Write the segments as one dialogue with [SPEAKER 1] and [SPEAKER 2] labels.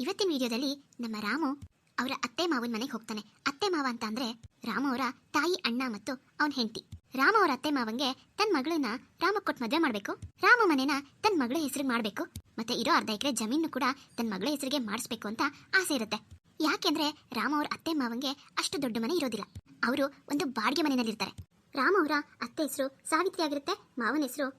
[SPEAKER 1] ಇವತ್ತಿನ ವಿಡಿಯೋದಲ್ಲಿ ನಮ್ಮ ರಾಮು ಅವರ ಅತ್ತೆ ಮಾವನ ಮನೆಗೆ ಹೋಗ್ತಾನೆ. ಅತ್ತೆ ಮಾವ ಅಂತ ಅಂದ್ರೆ ರಾಮ ಅವರ ತಾಯಿ ಅಣ್ಣ ಮತ್ತು ಅವನ ಹೆಂಡತಿ. ರಾಮ ಅವರ ಅತ್ತೆ ಮಾವಂಗೆ ತನ್ನ ಮಗಳನ್ನ ರಾಮ ಕೊಟ್ಟು ಮದುವೆ ಮಾಡಬೇಕು. ರಾಮ ಮನೆನ ತನ್ನ ಮಗಳ ಹೆಸರಿಗೆ ಮಾಡಬೇಕು. ಮತ್ತೆ ಇರೋ ಅರ್ಧ ಎಕರೆ ಜಮೀನು ಕೂಡ ತನ್ನ ಮಗಳ ಹೆಸರಿಗೆ ಮಾಡಿಸ್ಬೇಕು ಅಂತ ಆಸೆ ಇರುತ್ತೆ. ಯಾಕೆಂದ್ರೆ ರಾಮ ಅವರ ಅತ್ತೆ ಮಾವಂಗೆ ಅಷ್ಟು ದೊಡ್ಡ ಮನೆ ಇರೋದಿಲ್ಲ. ಅವರು ಒಂದು ಬಾಡಿಗೆ ಮನೆಯಲ್ಲಿ ಇರ್ತಾರೆ. ರಾಮ ಅವರ ಅತ್ತೆ ಹೆಸರು ಸಾವಿತ್ರಿ ಆಗಿರುತ್ತೆ, ಮಾವನ ಹೆಸರು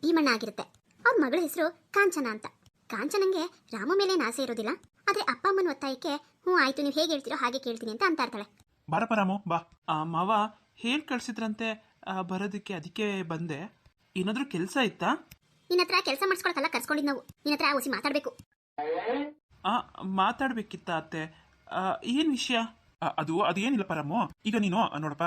[SPEAKER 1] ಭೀಮಣ್ಣ ಆಗಿರುತ್ತೆ. ಅವ್ರ ಮಗಳ ಹೆಸರು ಕಾಂಚನ ಅಂತ. ಕಾಂಚನಂಗೆ ರಾಮ ಮೇಲೆ ಆಸೆ ಇರೋದಿಲ್ಲ. ಆದ್ರೆ ಅಪ್ಪ ಅಮ್ಮನ ಒತ್ತಾಯಕ್ಕೆ ಹ್ಞೂ ಆಯ್ತು ನೀವು ಹೇಗೆ ಹೇಳ್ತೀರೋ ಹಾಗೆ ಕೇಳ್ತೀನಿ ಅಂತ ಅಂತ ಇರ್ತಾಳೆ
[SPEAKER 2] ಬಾರಪ್ಪ ರಾಮು ಬಾ. ಆ, ಮಾವ ಹೇಳಿ ಕಳ್ಸಿದ್ರಂತೆ ಆ, ಬರೋದಕ್ಕೆ ಅದಕ್ಕೆ ಬಂದೆ. ಏನಾದರೂ ಕೆಲಸ ಇತ್ತಾ?
[SPEAKER 1] ನಿನ್ನ ಹತ್ರ ಕೆಲಸ ಮಾಡಿಸ್ಕೊಳಕಲ್ಲ ಕರ್ಸ್ಕೊಂಡಿದ್ ನಾವು. ನಿನ್ನ ಹತ್ರ ಓಸಿ ಮಾತಾಡ್ಬೇಕು.
[SPEAKER 2] ಆ ಮಾತಾಡ್ಬೇಕಿತ್ತ ಅತ್ತೆ? ಏನು ವಿಷಯ? ಅದು ಅದೇನಿಲ್ಲಪ್ಪ ಪರಮ್ಮ ಈಗ ನೀನು ನೋಡಪ್ಪ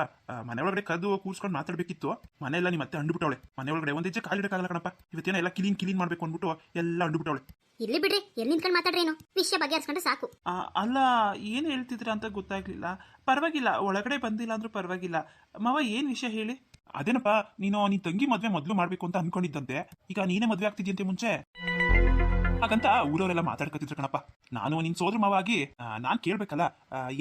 [SPEAKER 2] ಮನೆ ಒಳಗಡೆ ಕದ್ದು ಕೂರ್ಸ್ಕೊಂಡು ಮಾತಾಡ್ಬೇಕಿತ್ತು. ಮನೆ ಎಲ್ಲ ನಿಮ್ಮ ಮತ್ತೆ ಅಂಡುಬಿಟ್ಟವಳೆ. ಮನೆ ಒಳಗಡೆ ಒಂದ್ ಹೆಜ್ಜೆ ಕಾಲಿಡಕ್ಕಾಗಲ್ಲ ಕಣಪ್ಪ. ಇವತ್ತೇನ ಎಲ್ಲ ಕ್ಲೀನ್ ಕ್ಲೀನ್ ಮಾಡ್ಬೇಕು ಅಂದ್ಬಿಟ್ಟು ಎಲ್ಲ ಅಂಡ್ಬಿಟ್ಟವಳೆ.
[SPEAKER 1] ಇಲ್ಲಿ ಬಿಡ್ರಿ ಎಲ್ಲಿ ನಿಂತ್ಕೊಂಡು ಮಾತಾಡ್ರೇನು ವಿಷಯ ಬಗೆಹರಿಸ್ಕೊಂಡ್ರೆ ಸಾಕು.
[SPEAKER 2] ಅಲ್ಲ ಏನು ಹೇಳ್ತಿದ್ರ ಅಂತ ಗೊತ್ತಾಗ್ಲಿಲ್ಲ. ಪರವಾಗಿಲ್ಲ ಒಳಗಡೆ ಬಂದಿಲ್ಲ ಅಂದ್ರೂ ಪರವಾಗಿಲ್ಲ. ಮಾವ ಏನ್ ವಿಷಯ ಹೇಳಿ? ಅದೇನಪ್ಪ ನೀನು ನಿನ್ ತಂಗಿ ಮದ್ವೆ ಮೊದ್ಲು ಮಾಡ್ಬೇಕು ಅಂತ ಅನ್ಕೊಂಡಿದ್ದಂತೆ. ಈಗ ನೀನೇ ಮದ್ವೆ ಆಗ್ತಿದ್ಯಂತೆ ಮುಂಚೆ? ಹಾಗಂತ ಊರವರೆಲ್ಲ ಮಾತಾಡ್ಕೊತಿದ್ರು ಕಣಪ್ಪ. ನಾನು ನಿನ್ ಸೋದ್ರ ಮಾವಾಗಿ ನಾನ್ ಕೇಳ್ಬೇಕಲ್ಲ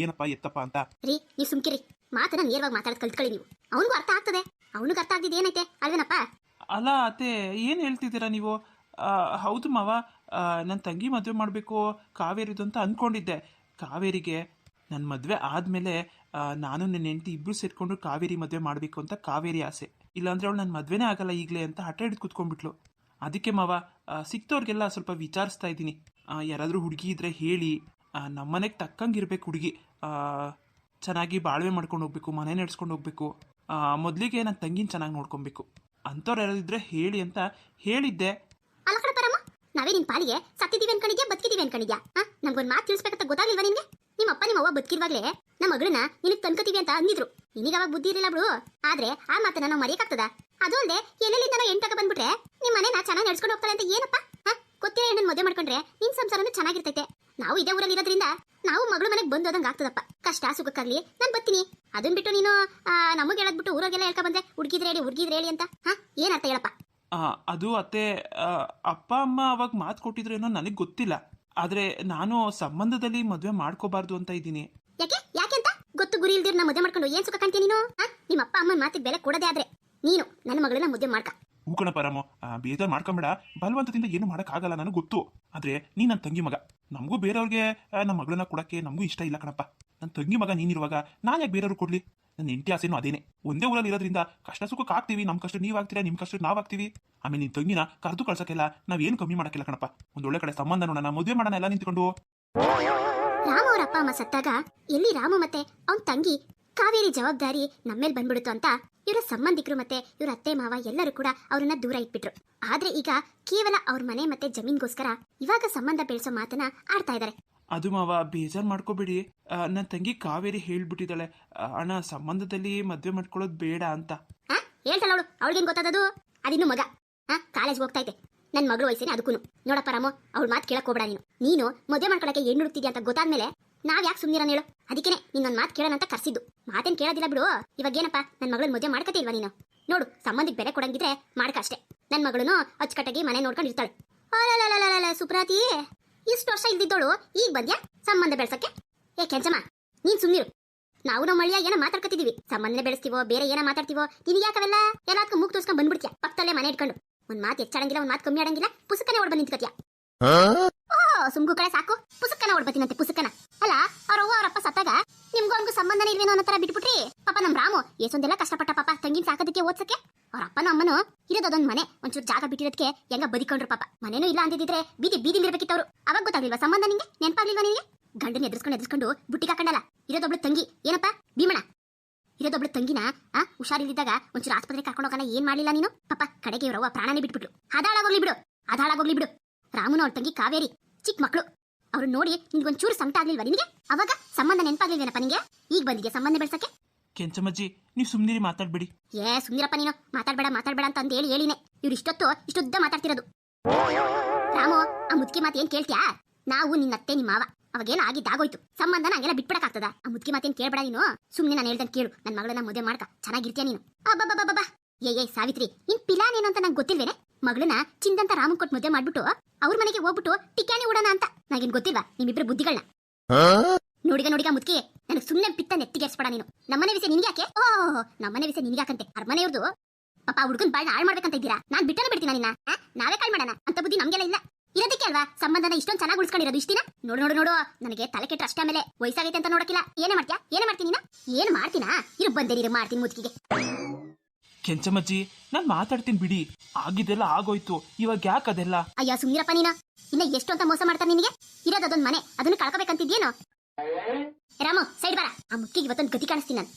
[SPEAKER 2] ಏನಪ್ಪ ಎತ್ತಪ್ಪ ಅಂತ.
[SPEAKER 1] ರೀ ನೀವು ಸುಮ್ಕಿರಿ. ಮಾತನ್ನ ನೇರವಾಗಿ ಮಾತಾಡೋದು ಕಲ್ತ್ಕೊಳ್ಳಿ ನೀವು. ಅವನಿಗೂ ಅರ್ಥ ಆಗ್ತದೆ. ಅವನಿಗೂ ಅರ್ಥ ಆಗ್ತಿದೆ ಏನೈತೆ? ಅಲ್ವೇನಪ್ಪ?
[SPEAKER 2] ಅಲ್ಲ ಅತ್ತೆ ಏನ್ ಹೇಳ್ತಿದ್ದೀರಾ ನೀವು? ಹೌದು ಮಾವ ನನ್ನ ತಂಗಿ ಮದ್ವೆ ಮಾಡಬೇಕು ಕಾವೇರಿದು ಅಂತ ಅನ್ಕೊಂಡಿದ್ದೆ. ಕಾವೇರಿಗೆ ನನ್ನ ಮದ್ವೆ ಆದ್ಮೇಲೆ ನಾನು ನನ್ನ ಹೆಂಡತಿ ಇಬ್ರು ಸೇರ್ಕೊಂಡು ಕಾವೇರಿ ಮದ್ವೆ ಮಾಡಬೇಕು ಅಂತ ಕಾವೇರಿ ಆಸೆ. ಇಲ್ಲಾಂದ್ರೆ ಅವಳು ನನ್ನ ಮದ್ವೆನೇ ಆಗಲ್ಲ ಈಗಲೇ ಅಂತ ಹಠ ಹಿಡಿದು ಕುತ್ಕೊಂಡ್ಬಿಟ್ಲು. ಅದಕ್ಕೆ ಮಾವ ಸಿಕ್ತವ್ರಿಗೆಲ್ಲ ಸ್ವಲ್ಪ ವಿಚಾರಿಸ್ತಾ ಇದ್ದೀನಿ. ಯಾರಾದರೂ ಹುಡುಗಿ ಇದ್ದರೆ ಹೇಳಿ. ನಮ್ಮನೆಗೆ ತಕ್ಕಂಗಿರ್ಬೇಕು ಹುಡುಗಿ. ಚೆನ್ನಾಗಿ ಬಾಳ್ವೆ ಮಾಡ್ಕೊಂಡು ಹೋಗ್ಬೇಕು, ಮನೆ ನಡೆಸ್ಕೊಂಡು ಹೋಗ್ಬೇಕು. ಮೊದಲಿಗೆ ನನ್ನ ತಂಗಿನ ಚೆನ್ನಾಗಿ ನೋಡ್ಕೊಬೇಕು. ಅಂಥವ್ರು ಯಾರಾದಿದ್ರೆ ಹೇಳಿ ಅಂತ ಹೇಳಿದ್ದೆ.
[SPEAKER 1] ಅಲ್ಲ ಕಣ ಪರಮ್ಮ ನಾವೇ ನಿನ್ ಪಾಲಿಗೆ ಸತ್ತಿದ್ದೀವಿ ಅನ್ಕೊಂಡಿದ್ಯಾ ಬದುಕಿದೀವಿ ಅನ್ಕೊಂಡಿದ್ಯಾ? ನಮ್ಗೊಂದು ಮಾತು ತಿಳಿಸ್ಬೇಕಂತ ಗೊತ್ತಾಗ್ಲಿಲ್ವಾ ನಿನ್ಗೆ? ನಿಮ್ಮ ಅಪ್ಪ ನಿಮ್ಮ ಅವ್ವ ಬದುಕಿರುವಾಗ್ಲೇ ನಮ್ಮ ಮಗಳನ್ನ ನಿನಗೆ ತನ್ಕತೀವಿ ಅಂತ ಅಂದಿದ್ರು. ನಿನಗೆ ಅವಾಗ ಬುದ್ಧಿ ಇರಲಿಲ್ಲ ಬಿಡು. ಆದ್ರೆ ಆ ಮಾತನ್ನ ನಾವು ಮರೆಯಕ್ಕಾಗ್ತದ? ಅದು ಅಲ್ಲದೆ ಎಲ್ಲೆಲ್ಲಿಂದ ನಾವು ಎಂಟಕ ಬಂದ್ಬಿಟ್ರೆ ನಿಮ್ಮ ಮನೆನ ಚೆನ್ನಾಗಿ ನಡ್ಸ್ಕೊಂಡು ಹೋಗ್ತಾರೆ ಅಂತ ಏನಪ್ಪ? ಗೊತ್ತಿರೋ ಹೆಣ್ಣನ್ ಮದುವೆ ಮಾಡ್ಕೊಂಡ್ರೆ ನಿನ್ ಸಂಸಾರನು ಚೆನ್ನಾಗಿರ್ತೈತೆ. ನಾವು ಇದೇ ಊರಲ್ಲಿ ಇರೋದ್ರಿಂದ ನಾವು ಮಗಳು ಮನೆಗೆ ಬಂದೋದಂಗೆ ಆಗ್ತದಪ್ಪ. ಕಷ್ಟ ಸುಖಕ್ಕಾಗ್ಲಿ ನಾನು ಬರ್ತೀನಿ. ಅದನ್ ಬಿಟ್ಟು ನೀನು ನಮಗೆ ಹೇಳದ್ಬಿಟ್ಟು ಊರಾಗೆಲ್ಲ ಹೇಳ್ಕೊ ಬಂದ್ರೆ ಹುಡುಗಿದ್ರೆ ಹೇಳಿ ಹುಡುಗಿದ್ರೆ ಹೇಳಿ ಅಂತ? ಹಾ? ಏನರ್ಥ ಹೇಳಪ್ಪ?
[SPEAKER 2] ಅದು ಅತ್ತೆ ಅಪ್ಪ, ಅಮ್ಮ ಅವಾಗ ಮಾತು ಕೊಟ್ಟಿದ್ರು ಏನೋ ನನಗೆ ಗೊತ್ತಿಲ್ಲ. ಆದರೆ ನಾನು ಸಂಬಂಧದಲ್ಲಿ ಮದುವೆ ಮಾಡ್ಕೋಬಾರ್ದು ಅಂತ ಇದ್ದೀನಿ.
[SPEAKER 1] ಯಾಕೆ? ಯಾಕೆ ಅಂತ? ಗೊತ್ತು ಗುರಿ ಇಲ್ದಿರ ನಾ ಮದುವೆ ಮಾಡ್ಕೊಂಡು ಏನ್ ಸುಖ ಕಾಣ್ತೀನಿ ನೀನು? ಆ? ನಿಮ್ಮ ಅಪ್ಪ ಅಮ್ಮನ ಮಾತಿಗೆ ಬೆಲೆ ಕೊಡದೆ ಆದ್ರೆ. ನೀನು ನನ್ನ ಮಗಳನ್ನ ಮದುವೆ ಮಾಡ್ಕ.
[SPEAKER 2] ಹೂಕಣ ಪರಮು ಬೇಜಾರು ಮಾಡ್ಕೊಂಬೇಡ. ಬಲವಂತದಿಂದ ಏನು ಮಾಡೋಕ್ಕಾಗಲ್ಲ ನನಗೆ ಗೊತ್ತು. ಆದರೆ ನೀ ನನ್ನ ತಂಗಿ ಮಗ. ನಮಗೂ ಬೇರೆಯವ್ರಿಗೆ ಆ, ನಮ್ಮ ಮಗಳನ್ನ ಕೊಡಕ್ಕೆ ನಮಗೂ ಇಷ್ಟ ಇಲ್ಲ ಕಣಪ್ಪ. ನನ್ನ ತಂಗಿ ಮಗ ನೀನಿರುವಾಗ ನಾನು ಯಾಕೆ ಬೇರೆಯವ್ರು ಕೊಡ್ಲಿ? ನನ್ನ ಇಂಟಿ ಆಸೆನೂ ಅದೇನೆ. ಒಂದೇ ಊರಲ್ಲಿ ಇರೋದ್ರಿಂದ ಕಷ್ಟ ಸುಖಕ್ಕೆ ಆಗ್ತೀವಿ ನಮ್ಮ ಕಷ್ಟ ನೀವು ಆಗ್ತೀರಾ ನಿಮ್ಮ ಕಷ್ಟ ನಾವು ಆಗ್ತೀವಿ. ಆಮೇಲೆ ನಿನ್ನ ತಂಗಿನ ಕರೆದು ನಾವು ನಾವೇನು ಕಮ್ಮಿ ಮಾಡೋಕ್ಕಿಲ್ಲ ಕಣಪ್ಪ. ಒಂದು ಒಳ್ಳೆ ಕಡೆ ಸಂಬಂಧ ನೋಡೋಣ, ಮದುವೆ ಮಾಡೋಣ ಎಲ್ಲ ನಿಂತ್ಕೊಂಡು.
[SPEAKER 1] ರಾಮ ಅವ್ರ ಅಪ್ಪ ಅಮ್ಮ ಸತ್ತಾಗ ಎಲ್ಲಿ ರಾಮ ಮತ್ತೆ ಅವನ ತಂಗಿ ಕಾವೇರಿ ಜವಾಬ್ದಾರಿ ನಮ್ಮೇಲೆ ಬಂದ್ಬಿಡುತ್ತು ಅಂತ ಇವರ ಸಂಬಂಧಿಕರು ಮತ್ತೆ ಇವರ ಅತ್ತೆ, ಮಾವ ಎಲ್ಲರೂ ಕೂಡ ಅವ್ರನ್ನ ದೂರ ಇಟ್ಬಿಟ್ರು. ಆದ್ರೆ ಈಗ ಕೇವಲ ಅವ್ರ ಮನೆ ಮತ್ತೆ ಜಮೀನ್ಗೋಸ್ಕರ ಇವಾಗ ಸಂಬಂಧ ಬೆಳೆಸೋ ಮಾತನ್ನ ಆಡ್ತಾ ಇದ್ದಾರೆ
[SPEAKER 2] ಅದು ಮಾವ, ಬೇಜಾರು ಮಾಡ್ಕೋಬೇಡಿ. ನನ್ನ ತಂಗಿ ಕಾವೇರಿ ಹೇಳ್ಬಿಟ್ಟಿದ್ದಾಳೆ ಅಣ್ಣ, ಸಂಬಂಧದಲ್ಲಿ ಮದುವೆ ಮಾಡ್ಕೊಳ್ಳೋದು ಬೇಡ ಅಂತ.
[SPEAKER 1] ಹೇಳ್ತಾಳ ಅವಳು. ಅವಳಿಗೇನ್ ಗೊತ್ತಾದದು ಅದಿನ್ನು ಮಗ. ಆ, ಕಾಲೇಜ್ಗೆ ಹೋಗ್ತೈತೆ ನನ್ನ ಮಗಳು ವಯಸ್ಸೇನೆ ಅದಕ್ಕೂ ನೋಡಪ್ಪ ರಾಮು, ಅವಳ ಮಾತು ಕೇಳಕ್ ಹೋಗ್ಬೇಡ ನೀನು. ನೀನು ಮದುವೆ ಮಾಡ್ಕೊಳಕ್ಕೆ ಹೆಣ್ಣು ಹುಡುಕ್ತಿದ್ಯಾ ಅಂತ ಗೊತ್ತಾದ್ಮೇಲೆ ನಾವ್ ಯಾಕೆ ಸುಮ್ಮನಿರ ಹೇಳು. ಅದಕ್ಕೇನೆ ನಿನ್ನ ಮಾತು ಕೇಳೋಣ ಅಂತ ಕರ್ಸಿದ್ದು. ಮಾತೇನ್ ಕೇಳೋದಿಲ್ಲ ಬಿಡು. ಇವಾಗ ಏನಪ್ಪ ನನ್ನ ಮಗಳನ್ನ ಮದುವೆ ಮಾಡ್ಕತೆ ಇಲ್ವಾ ನೀನು? ನೋಡು ಸಂಬಂಧಕ್ಕೆ ಬೆಲೆ ಕೊಡಂಗಿದ್ರೆ ಮಾಡ್ಕ ಅಷ್ಟೇ. ನನ್ನ ಮಗಳನ್ನು ಅಚ್ಚುಕಟ್ಟಾಗಿ ಮನೆ ನೋಡ್ಕೊಂಡು ಇರ್ತಾಳೆ ಸುಪ್ರಾತಿ! ಇಷ್ಟು ವರ್ಷ ಇಲ್ದಿದ್ದೋಳು, ಈಗ ಬಂದ್ಯಾ? ಸಂಬಂಧ ಬೆಳೆಸಕ್ಕೆ? ಏ, ಕೆಂಚಮ್ಮ, ನೀನ್ ಸುಮ್ಮಿರು ನಾವು ನಮ್ಮ ಮಳಿಯ ಏನ ಮಾತಾಡ್ಕೊತಿದೀವಿ ಸಂಬಂಧನೇ ಬೆಳೆಸ್ತೀವೋ, ಬೇರೆ ಏನ ಮಾತಾಡ್ತೀವೋ ನಿನಗೆ ಯಾಕವೆಲ್ಲ? ಎಲ್ಲದಕ್ಕೂ ಮೂಗ್ ತೋರ್ಸ್ಕೊಂಡ್ ಬಂದ್ಬಿಡ್ತೀಯ? ಪಕ್ಕದಲ್ಲೇ ಮನೆ ಇಟ್ಕೊಂಡು. ಒಂದ್ ಮಾತು ಹೆಚ್ಚಾಡಂಗಿಲ್ಲ, ಒಂದ್ ಮಾತು ಕಮ್ಮಿ ಆಡಂಗಿಲ್ಲ ಪುಸ್ತಕನೇ ಓಡ್ ಬಂದ್ ಓ, ಸುಮ್ಗು ಕಡೆ ಸಾಕು. ಪುಸ್ತಕನ ಓಡ್ಬತ್ತೀನಂತೆ ಪುಸ್ತಕನ ಅಲ್ಲ, ಅವ್ರ ಅವ್ವ, ಅವರಪ್ಪ ಸತ್ತಾಗ ನಿಮ್ಗೂ ಅವ್ನಿಗೂ ಸಂಬಂಧನೇ ಇಲ್ವೇನೋ ಅನ್ನೋ ತರ ಬಿಟ್ಬಿಟ್ರಿ? ಪಾಪ ನಮ್ ರಾಮು ಎಷ್ಟೊಂದೆಲ್ಲ ಕಷ್ಟಪಟ್ಟ ಪಾಪ ತಂಗಿನ ಸಾಕೋದಕ್ಕೆ ಓದ್ಸಕ್ಕೆ? ಅವ್ರ ಅಪ್ಪನ ಅಮ್ಮನು ಇರೋದೊಂದ್ ಮನೆ. ಒಂಚೂರು ಜಾಗ ಬಿಟ್ಟಿರೋದಕ್ಕೆ ಹೆಂಗ ಬದಿಕೊಂಡ್ರು ಪಾಪ. ಮನೇನೂ ಇಲ್ಲ ಅಂದಿದ್ರೆ ಬೀದಿ ಬೀದಿ ಇರ್ಬೇಕಿತ್ತು ಅವರು ಅವಾಗ ಗೊತ್ತಾಗ್ಲಿಲ್ವಾ ಸಂಬಂಧ ನಿಂಗೆ? ನೆನಪಾಗ್ಲಿಲ್ವಾ ನಿನಗೆ? ಗಂಡನ ಎದುರ್ಸ್ಕೊಂಡು ಎದುರ್ಸ್ಕೊಂಡು ಬುಟ್ಟಿಗೆ ಹಾಕೊಂಡಲ್ಲ. ಇರೋದೊಬ್ಳು ತಂಗಿ. ಏನಪ್ಪ? ಭೀಮಣ ಇರೋದೊಬ್ಳು ತಂಗಿನ? ಆ? ಹುಷಾರಿಲ್ಲಿದ್ದಾಗ ಒಂಚೂರು ಆಸ್ಪತ್ರೆಗೆ ಕರ್ಕೊಂಡು ಹೋಗಲ್ಲ ಏನ್ ಮಾಡಿಲ್ಲ ನೀನು? ಪಾಪ ಕಡೆಗೆ ಇವ್ರವ್ವ ಪ್ರಾಣನೇ ಬಿಟ್ಬಿಟ್ಲು. ಅದಾಳಾಗೋಗ್ಲಿ ಬಿಡು. ಅದಾಳಾಗೋಗ್ಲಿ ಬಿಡು. ರಾಮನ ಅವ್ರ ತಂಗಿ ಕಾವೇರಿ. ಚಿಕ್ಕ ಮಕ್ಕಳು ಅವ್ರು ನೋಡಿ ನಿನ್ಗೊಂಚೂರು ಸಂಕಟ ಆಗ್ಲಿಲ್ವಾ ನಿನಗೆ? ಅವಾಗ ಸಂಬಂಧ ನೆನಪಾಗ್ಲಿಲ್ವೇನಪ್ಪ ನಿಂಗೆ? ಈಗ ಬಂದಿದ್ಯಾ ಸಂಬಂಧ ಬೆಳ್ಸಕ್ಕೆ?
[SPEAKER 2] ಕೆಂಚಮ್ಮಜ್ಜಿ ನೀವು ಸುಮ್ಮನೆ ಮಾತಾಡ್ಬಿಡಿ.
[SPEAKER 1] ಏ ಸುಮ್ನಿರಪ್ಪ ನೀನು. ಮಾತಾಡ್ಬೇಡ ಮಾತಾಡ್ಬೇಡ ಅಂತ ಅಂದ್ ಹೇಳಿ ಹೇಳಿನೆ. ಇವ್ರು ಇಷ್ಟೊತ್ತು ಇಷ್ಟುದ್ದ ಮಾತಾಡ್ತಿರೋದು. ರಾಮು, ಆ ಮುದ್ಕಿ ಮಾತು ಏನ್ ಕೇಳ್ತ್ಯಾ? ನಾವು ನಿನ್ನ ಅತ್ತೆ, ನಿಮ್ಮ ಮಾವ. ಅವಾಗೇನು ಆಗಿದ್ದಾಗೋಯ್ತು ಸಂಬಂಧನ ಹಂಗೆಲ್ಲ ಬಿಟ್ಬಿಡಕ್ಕಾಗ್ತದ. ಆ ಮುದ್ಕಿ ಮಾತೇನ್ ಕೇಳ್ಬೇಡ ನೀನು. ಸುಮ್ನೆ ನಾನು ಹೇಳ್ದಂಗೆ ಕೇಳು. ನನ್ನ ಮಗಳನ್ನ ಮದುವೆ ಮಾಡ್ಕ. ಚೆನ್ನಾಗಿರ್ತೀಯ ನೀನು? ಅಬ್ಬಬ್ಬಬ್ಬಬ್ಬ. ಏ ಏ ಸಾವಿತ್ರಿ. ನಿನ್ ಪಿಲಾನ್ ಏನು ಅಂತ ನಂಗೆ ಗೊತ್ತಿಲ್ವೇನೆ? ಮಗಳನ್ನ ಚಿಂದಂತ ರಾಮನ್ ಕೊಟ್ಟು ಮದುವೆ ಮಾಡ್ಬಿಟ್ಟು ಅವ್ರ ಮನೆಗೆ ಹೋಗ್ಬಿಟ್ಟು ಟಿಕ್ಯಾನಿ ಉಡೋಣ ಅಂತ. ನಾಗೇನ್ ಗೊತ್ತಿಲ್ವಾ ನಿಮ್ಮಿಬ್ರು ಬುದ್ಧಿಗಳನ್ನ ನೋಡಿಗ ನೋಡಿಗ ಮುದ್ಕಿ. ನನಗೆ ಸುಮ್ಮನೆ ಪಿತ್ತ ನೆತ್ತಿಗೆರ್ಸ್ಬೇಡ ನೀನು. ನಮ್ಮನೆ ವಿಷಯ ನಿನ್ಗೆ ಯಾಕೆ ಓ ನಮ್ಮನೆ ವಿಷಯ ನಿನ್ಗೆ ಯಾಕಂತೆ ಅರಮನೆಯವ್ರದು ಪಾಪ ಹುಡುಗನ್ ಬಾಳ್ ಹಾಳು ಮಾಡ್ಬೇಕಂತ ಇದ್ದೀರಾ? ನಾನ್ ಬಿಟ್ಟನೆ ಬಿಡ್ತೀನಿ ನಿನ್ನ? ನಾವೇ ಕಾಲ್ ಮಾಡೋಣ ಅಂತ ಬುದ್ಧಿ ನಮ್ಗೆಲ್ಲ ಇಲ್ಲ. ಇರೋದಕ್ಕೆ ಅಲ್ವಾ? ಸಂಬಂಧನ ಇಷ್ಟೊಂದು ಚೆನ್ನಾಗಿ ಉಳಿಸ್ಕೊಂಡಿರೋದು ಇಷ್ಟಿನ? ನೋಡು ನೋಡು ನೋಡು ನನಗೆ ತಲೆ ಕೆಟ್ಟ ಅಷ್ಟೇ ಆಮೇಲೆ ವಯಸ್ಸಾಗೈತೆ ಅಂತ ನೋಡಕ್ಕಿಲ್ಲ. ಏನೇ ಮಾಡ್ತೀಯಾ? ಏನೇ ಮಾಡ್ತೀನಿ ನೀನು? ಏನ್ ಮಾಡ್ತೀನಾ? ಇರು ಬಂದೇನಿರು ಮಾಡ್ತೀನಿ ಮುದ್ಕಿಗೆ.
[SPEAKER 2] ಕೆಂಚಮ್ಮಜ್ಜಿ ನಾನ್ ಮಾತಾಡ್ತೀನಿ ಬಿಡಿ. ಆಗಿದೆಲ್ಲ ಆಗೋಯ್ತು ಇವಾಗ ಯಾಕೆ ಅದೆಲ್ಲ?
[SPEAKER 1] ಅಯ್ಯ ಸುಮ್ಮನಿರಪ್ಪ ನೀನು. ಇನ್ನ ಎಷ್ಟು ಅಂತ ಮೋಸ ಮಾಡ್ತಾರೆ ನಿನಗೆ? ಇರೋದು ಅದೊಂದು ಮನೆ ಅದನ್ನ ಕಳ್ಕೊಬೇಕಂತಿದ್ಯೇನೋ? ರಾಮು ಸೈಡ್ ಬರ. ಆ ಮುಕ್ಕಿಗೆ ಇವತ್ತೊಂದು ಗತಿ ಕಾಣಿಸ್ತೀನಿ ನಾನು.